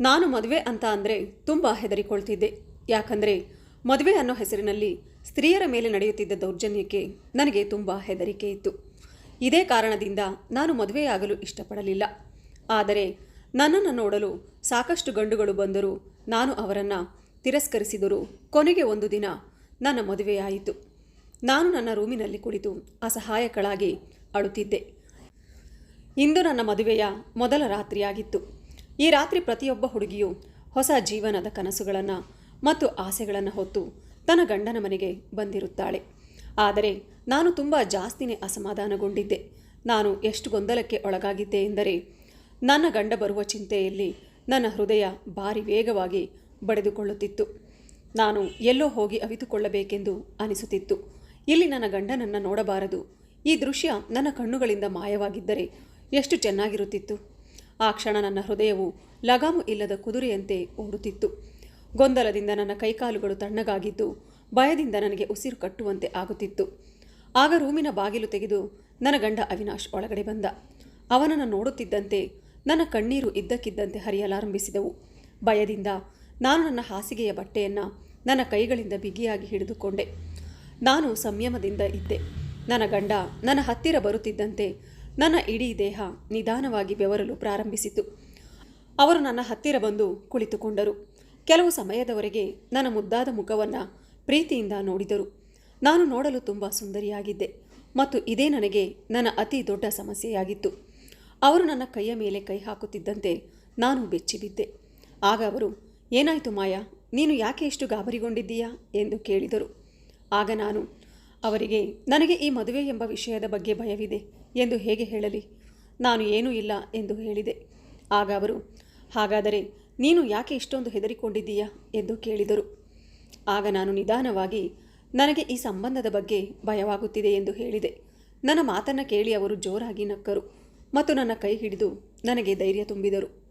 ನಾನು ಮದುವೆ ಅಂತ ಅಂದರೆ ತುಂಬ ಹೆದರಿಕೊಳ್ತಿದ್ದೆ. ಯಾಕಂದರೆ ಮದುವೆ ಅನ್ನೋ ಹೆಸರಿನಲ್ಲಿ ಸ್ತ್ರೀಯರ ಮೇಲೆ ನಡೆಯುತ್ತಿದ್ದ ದೌರ್ಜನ್ಯಕ್ಕೆ ನನಗೆ ತುಂಬ ಹೆದರಿಕೆ ಇತ್ತು. ಇದೇ ಕಾರಣದಿಂದ ನಾನು ಮದುವೆಯಾಗಲು ಇಷ್ಟಪಡಲಿಲ್ಲ. ಆದರೆ ನನ್ನನ್ನು ನೋಡಲು ಸಾಕಷ್ಟು ಗಂಡುಗಳು ಬಂದರೂ ನಾನು ಅವರನ್ನು ತಿರಸ್ಕರಿಸಿದರೂ ಕೊನೆಗೆ ಒಂದು ದಿನ ನನ್ನ ಮದುವೆಯಾಯಿತು. ನಾನು ನನ್ನ ರೂಮಿನಲ್ಲಿ ಕುಳಿತು ಅಸಹಾಯಕಳಾಗಿ ಅಳುತ್ತಿದ್ದೆ. ಇಂದು ನನ್ನ ಮದುವೆಯ ಮೊದಲ ರಾತ್ರಿಯಾಗಿತ್ತು. ಈ ರಾತ್ರಿ ಪ್ರತಿಯೊಬ್ಬ ಹುಡುಗಿಯು ಹೊಸ ಜೀವನದ ಕನಸುಗಳನ್ನು ಮತ್ತು ಆಸೆಗಳನ್ನು ಹೊತ್ತು ತನ್ನ ಗಂಡನ ಮನೆಗೆ ಬಂದಿರುತ್ತಾಳೆ. ಆದರೆ ನಾನು ತುಂಬ ಜಾಸ್ತಿನೇ ಅಸಮಾಧಾನಗೊಂಡಿದ್ದೆ. ನಾನು ಎಷ್ಟು ಗೊಂದಲಕ್ಕೆ ಒಳಗಾಗಿದ್ದೆ ಎಂದರೆ, ನನ್ನ ಗಂಡ ಬರುವ ಚಿಂತೆಯಲ್ಲಿ ನನ್ನ ಹೃದಯ ಭಾರಿ ವೇಗವಾಗಿ ಬಡಿದುಕೊಳ್ಳುತ್ತಿತ್ತು. ನಾನು ಎಲ್ಲೋ ಹೋಗಿ ಅವಿತುಕೊಳ್ಳಬೇಕೆಂದು ಅನಿಸುತ್ತಿತ್ತು. ಇಲ್ಲಿ ನನ್ನ ಗಂಡನನ್ನು ನೋಡಬಾರದು. ಈ ದೃಶ್ಯ ನನ್ನ ಕಣ್ಣುಗಳಿಂದ ಮಾಯವಾಗಿದ್ದರೆ ಎಷ್ಟು ಚೆನ್ನಾಗಿರುತ್ತಿತ್ತು. ಆ ಕ್ಷಣ ನನ್ನ ಹೃದಯವು ಲಗಾಮು ಇಲ್ಲದ ಕುದುರೆಯಂತೆ ಓಡುತ್ತಿತ್ತು. ಗೊಂದಲದಿಂದ ನನ್ನ ಕೈಕಾಲುಗಳು ತಣ್ಣಗಾಗಿದ್ದು, ಭಯದಿಂದ ನನಗೆ ಉಸಿರು ಕಟ್ಟುವಂತೆ ಆಗುತ್ತಿತ್ತು. ಆಗ ರೂಮಿನ ಬಾಗಿಲು ತೆಗೆದು ನನ್ನ ಗಂಡ ಅವಿನಾಶ್ ಒಳಗಡೆ ಬಂದ. ಅವನನ್ನು ನೋಡುತ್ತಿದ್ದಂತೆ ನನ್ನ ಕಣ್ಣೀರು ಇದ್ದಕ್ಕಿದ್ದಂತೆ ಹರಿಯಲಾರಂಭಿಸಿದವು. ಭಯದಿಂದ ನಾನು ನನ್ನ ಹಾಸಿಗೆಯ ಬಟ್ಟೆಯನ್ನು ನನ್ನ ಕೈಗಳಿಂದ ಬಿಗಿಯಾಗಿ ಹಿಡಿದುಕೊಂಡೆ. ನಾನು ಸಂಯಮದಿಂದ ಇದ್ದೆ. ನನ್ನ ಗಂಡ ನನ್ನ ಹತ್ತಿರ ಬರುತ್ತಿದ್ದಂತೆ ನನ್ನ ಇಡೀ ದೇಹ ನಿಧಾನವಾಗಿ ಬೆವರಲು ಪ್ರಾರಂಭಿಸಿತು. ಅವರು ನನ್ನ ಹತ್ತಿರ ಬಂದು ಕುಳಿತುಕೊಂಡರು. ಕೆಲವು ಸಮಯದವರೆಗೆ ನನ್ನ ಮುದ್ದಾದ ಮುಖವನ್ನು ಪ್ರೀತಿಯಿಂದ ನೋಡಿದರು. ನಾನು ನೋಡಲು ತುಂಬ ಸುಂದರಿಯಾಗಿದ್ದೆ ಮತ್ತು ಇದೇ ನನಗೆ ನನ್ನ ಅತಿ ದೊಡ್ಡ ಸಮಸ್ಯೆಯಾಗಿತ್ತು. ಅವರು ನನ್ನ ಕೈಯ ಮೇಲೆ ಕೈ ಹಾಕುತ್ತಿದ್ದಂತೆ ನಾನು ಬೆಚ್ಚಿಬಿದ್ದೆ. ಆಗ ಅವರು, ಏನಾಯಿತು ಮಾಯಾ? ನೀನು ಯಾಕೆ ಇಷ್ಟು ಗಾಬರಿಗೊಂಡಿದ್ದೀಯಾ? ಎಂದು ಕೇಳಿದರು. ಆಗ ನಾನು, ಅವರಿಗೆ ನನಗೆ ಈ ಮದುವೆ ಎಂಬ ವಿಷಯದ ಬಗ್ಗೆ ಭಯವಿದೆ. ಎಂದು ಹೇಗೆ ಹೇಳಲಿ? ನಾನು ಏನೂ ಇಲ್ಲ ಎಂದು ಹೇಳಿದೆ. ಆಗ ಅವರು, ಹಾಗಾದರೆ ನೀನು ಯಾಕೆ ಇಷ್ಟೊಂದು ಹೆದರಿಕೊಂಡಿದ್ದೀಯಾ ಎಂದು ಕೇಳಿದರು. ಆಗ ನಾನು ನಿಧಾನವಾಗಿ, ನನಗೆ ಈ ಸಂಬಂಧದ ಬಗ್ಗೆ ಭಯವಾಗುತ್ತಿದೆ ಎಂದು ಹೇಳಿದೆ. ನನ್ನ ಮಾತನ್ನು ಕೇಳಿ ಅವರು ಜೋರಾಗಿ ನಕ್ಕರು ಮತ್ತು ನನ್ನ ಕೈ ಹಿಡಿದು ನನಗೆ ಧೈರ್ಯ ತುಂಬಿದರು.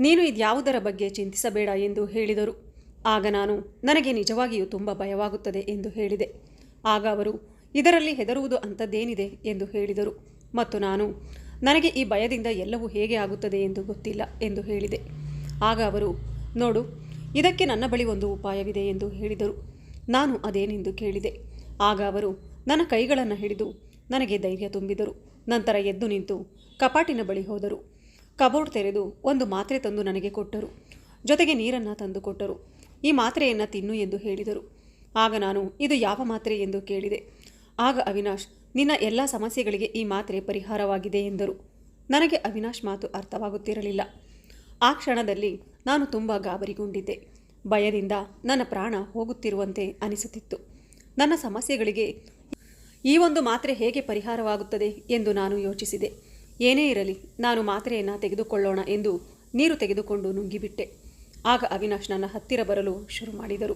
ನೀನು ಇದ್ಯಾವುದರ ಬಗ್ಗೆ ಚಿಂತಿಸಬೇಡ ಎಂದು ಹೇಳಿದರು. ಆಗ ನಾನು, ನನಗೆ ನಿಜವಾಗಿಯೂ ತುಂಬ ಭಯವಾಗುತ್ತದೆ ಎಂದು ಹೇಳಿದೆ. ಆಗ ಅವರು ಇದರಲ್ಲಿ ಹೆದರುವುದು ಅಂಥದ್ದೇನಿದೆ ಎಂದು ಹೇಳಿದರು. ಮತ್ತು ನಾನು, ನನಗೆ ಈ ಭಯದಿಂದ ಎಲ್ಲವೂ ಹೇಗೆ ಆಗುತ್ತದೆ ಎಂದು ಗೊತ್ತಿಲ್ಲ ಎಂದು ಹೇಳಿದೆ. ಆಗ ಅವರು, ನೋಡು, ಇದಕ್ಕೆ ನನ್ನ ಬಳಿ ಒಂದು ಉಪಾಯವಿದೆ ಎಂದು ಹೇಳಿದರು. ನಾನು ಅದೇನೆಂದು ಕೇಳಿದೆ. ಆಗ ಅವರು, ನನ್ನ ಕೈಗಳನ್ನು ಹಿಡಿದು ನನಗೆ ಧೈರ್ಯ ತುಂಬಿದರು. ನಂತರ ಎದ್ದು ನಿಂತು ಕಪಾಟಿನ ಬಳಿ ಹೋದರು. ಕಬೋರ್ಡ್ ತೆರೆದು ಒಂದು ಮಾತ್ರೆ ತಂದು ನನಗೆ ಕೊಟ್ಟರು. ಜೊತೆಗೆ ನೀರನ್ನು ತಂದು ಕೊಟ್ಟರು. ಈ ಮಾತ್ರೆಯನ್ನು ತಿನ್ನು ಎಂದು ಹೇಳಿದರು. ಆಗ ನಾನು, ಇದು ಯಾವ ಮಾತ್ರೆ ಎಂದು ಕೇಳಿದೆ. ಆಗ ಅವಿನಾಶ್, ನಿನ್ನ ಎಲ್ಲ ಸಮಸ್ಯೆಗಳಿಗೆ ಈ ಮಾತ್ರೆ ಪರಿಹಾರವಾಗಿದೆ ಎಂದರು. ನನಗೆ ಅವಿನಾಶ್ ಮಾತು ಅರ್ಥವಾಗುತ್ತಿರಲಿಲ್ಲ. ಆ ಕ್ಷಣದಲ್ಲಿ ನಾನು ತುಂಬ ಗಾಬರಿಗೊಂಡಿದ್ದೆ. ಭಯದಿಂದ ನನ್ನ ಪ್ರಾಣ ಹೋಗುತ್ತಿರುವಂತೆ ಅನಿಸುತ್ತಿತ್ತು. ನನ್ನ ಸಮಸ್ಯೆಗಳಿಗೆ ಈ ಒಂದು ಮಾತ್ರೆ ಹೇಗೆ ಪರಿಹಾರವಾಗುತ್ತದೆ ಎಂದು ನಾನು ಯೋಚಿಸಿದೆ. ಏನೇ ಇರಲಿ, ನಾನು ಮಾತ್ರೆಯನ್ನು ತೆಗೆದುಕೊಳ್ಳೋಣ ಎಂದು ನೀರು ತೆಗೆದುಕೊಂಡು ನುಂಗಿಬಿಟ್ಟೆ. ಆಗ ಅವಿನಾಶ್ ನನ್ನ ಹತ್ತಿರ ಬರಲು ಶುರು ಮಾಡಿದರು.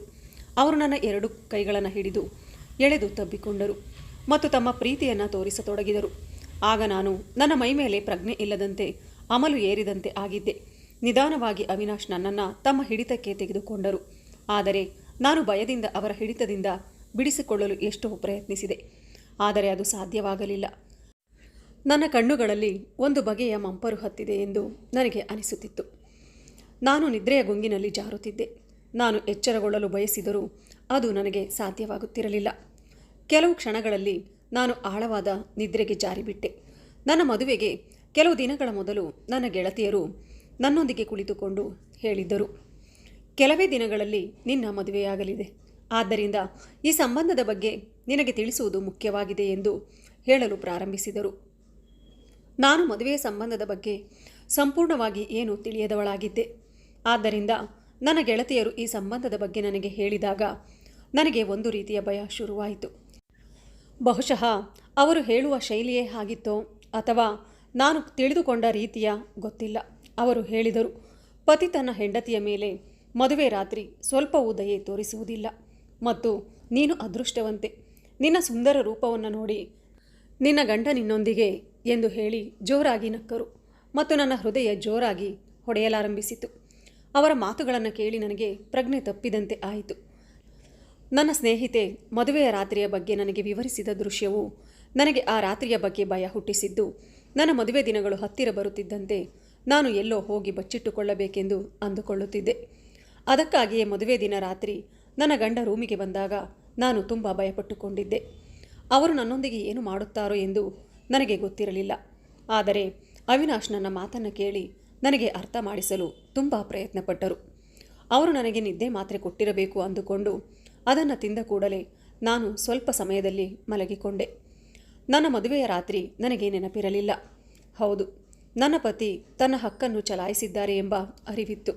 ಅವರು ನನ್ನ ಎರಡು ಕೈಗಳನ್ನು ಹಿಡಿದು ಎಳೆದು ತಬ್ಬಿಕೊಂಡರು. ಮತ್ತು ತಮ್ಮ ಪ್ರೀತಿಯನ್ನು ತೋರಿಸತೊಡಗಿದರು. ಆಗ ನಾನು, ನನ್ನ ಮೈ ಮೇಲೆ ಪ್ರಜ್ಞೆ ಇಲ್ಲದಂತೆ, ಅಮಲು ಏರಿದಂತೆ ಆಗಿದ್ದೆ. ನಿಧಾನವಾಗಿ ಅವಿನಾಶ್ ನನ್ನನ್ನು ತಮ್ಮ ಹಿಡಿತಕ್ಕೆ ತೆಗೆದುಕೊಂಡರು. ಆದರೆ ನಾನು ಭಯದಿಂದ ಅವರ ಹಿಡಿತದಿಂದ ಬಿಡಿಸಿಕೊಳ್ಳಲು ಎಷ್ಟೋ ಪ್ರಯತ್ನಿಸಿದೆ. ಆದರೆ ಅದು ಸಾಧ್ಯವಾಗಲಿಲ್ಲ. ನನ್ನ ಕಣ್ಣುಗಳಲ್ಲಿ ಒಂದು ಬಗೆಯ ಮಂಪರು ಹತ್ತಿದೆ ಎಂದು ನನಗೆ ಅನಿಸುತ್ತಿತ್ತು. ನಾನು ನಿದ್ರೆಯ ಗುಂಗಿನಲ್ಲಿ ಜಾರುತ್ತಿದ್ದೆ. ನಾನು ಎಚ್ಚರಗೊಳ್ಳಲು ಬಯಸಿದರೂ ಅದು ನನಗೆ ಸಾಧ್ಯವಾಗುತ್ತಿರಲಿಲ್ಲ. ಕೆಲವು ಕ್ಷಣಗಳಲ್ಲಿ ನಾನು ಆಳವಾದ ನಿದ್ರೆಗೆ ಜಾರಿಬಿಟ್ಟೆ. ನನ್ನ ಮದುವೆಗೆ ಕೆಲವು ದಿನಗಳ ಮೊದಲು ನನ್ನ ಗೆಳತಿಯರು ನನ್ನೊಂದಿಗೆ ಕುಳಿತುಕೊಂಡು ಹೇಳಿದ್ದರು. ಕೆಲವೇ ದಿನಗಳಲ್ಲಿ ನಿನ್ನ ಮದುವೆಯಾಗಲಿದೆ. ಆದ್ದರಿಂದ ಈ ಸಂಬಂಧದ ಬಗ್ಗೆ ನಿನಗೆ ತಿಳಿಸುವುದು ಮುಖ್ಯವಾಗಿದೆ ಎಂದು ಹೇಳಲು ಪ್ರಾರಂಭಿಸಿದರು. ನಾನು ಮದುವೆಯ ಸಂಬಂಧದ ಬಗ್ಗೆ ಸಂಪೂರ್ಣವಾಗಿ ಏನು ತಿಳಿಯದವಳಾಗಿದ್ದೆ. ಆದ್ದರಿಂದ ನನ್ನ ಗೆಳತಿಯರು ಈ ಸಂಬಂಧದ ಬಗ್ಗೆ ನನಗೆ ಹೇಳಿದಾಗ ನನಗೆ ಒಂದು ರೀತಿಯ ಭಯ ಶುರುವಾಯಿತು. ಬಹುಶಃ ಅವರು ಹೇಳುವ ಶೈಲಿಯೇ ಆಗಿತ್ತೋ ಅಥವಾ ನಾನು ತಿಳಿದುಕೊಂಡ ರೀತಿಯ ಗೊತ್ತಿಲ್ಲ, ಅವರು ಹೇಳಿದರು. ಪತಿ ತನ್ನ ಹೆಂಡತಿಯ ಮೇಲೆ ಮದುವೆ ರಾತ್ರಿ ಸ್ವಲ್ಪವೂ ದಯೆ ತೋರಿಸುವುದಿಲ್ಲ ಮತ್ತು ನೀನು ಅದೃಷ್ಟವಂತೆ, ನಿನ್ನ ಸುಂದರ ರೂಪವನ್ನು ನೋಡಿ ನಿನ್ನ ಗಂಡ ನಿನ್ನೊಂದಿಗೆ ಎಂದು ಹೇಳಿ ಜೋರಾಗಿ ನಕ್ಕರು ಮತ್ತು ನನ್ನ ಹೃದಯ ಜೋರಾಗಿ ಹೊಡೆಯಲಾರಂಭಿಸಿತು. ಅವರ ಮಾತುಗಳನ್ನು ಕೇಳಿ ನನಗೆ ಪ್ರಜ್ಞೆ ತಪ್ಪಿದಂತೆ ಆಯಿತು. ನನ್ನ ಸ್ನೇಹಿತೆ ಮದುವೆಯ ರಾತ್ರಿಯ ಬಗ್ಗೆ ನನಗೆ ವಿವರಿಸಿದ ದೃಶ್ಯವು ನನಗೆ ಆ ರಾತ್ರಿಯ ಬಗ್ಗೆ ಭಯ ಹುಟ್ಟಿಸಿದ್ದು, ನನ್ನ ಮದುವೆ ದಿನಗಳು ಹತ್ತಿರ ಬರುತ್ತಿದ್ದಂತೆ ನಾನು ಎಲ್ಲೋ ಹೋಗಿ ಬಚ್ಚಿಟ್ಟುಕೊಳ್ಳಬೇಕೆಂದು ಅಂದುಕೊಳ್ಳುತ್ತಿದ್ದೆ. ಅದಕ್ಕಾಗಿಯೇ ಮದುವೆ ದಿನ ರಾತ್ರಿ ನನ್ನ ಗಂಡ ರೂಮಿಗೆ ಬಂದಾಗ ನಾನು ತುಂಬ ಭಯಪಟ್ಟುಕೊಂಡಿದ್ದೆ. ಅವರು ನನ್ನೊಂದಿಗೆ ಏನು ಮಾಡುತ್ತಾರೋ ಎಂದು ನನಗೆ ಗೊತ್ತಿರಲಿಲ್ಲ. ಆದರೆ ಅವಿನಾಶ್ ನನ್ನ ಮಾತನ್ನು ಕೇಳಿ ನನಗೆ ಅರ್ಥ ಮಾಡಿಸಲು ತುಂಬ ಪ್ರಯತ್ನಪಟ್ಟರು. ಅವರು ನನಗೆ ನಿದ್ದೆ ಮಾತ್ರೆ ಕೊಟ್ಟಿರಬೇಕು ಅಂದುಕೊಂಡು ಅದನ್ನು ತಿಂದ ಕೂಡಲೇ ನಾನು ಸ್ವಲ್ಪ ಸಮಯದಲ್ಲಿ ಮಲಗಿಕೊಂಡೆ. ನನ್ನ ಮದುವೆಯ ರಾತ್ರಿ ನನಗೆ ನೆನಪಿರಲಿಲ್ಲ. ಹೌದು, ನನ್ನ ಪತಿ ತನ್ನ ಹಕ್ಕನ್ನು ಚಲಾಯಿಸಿದ್ದಾರೆ ಎಂಬ ಅರಿವಿತ್ತು.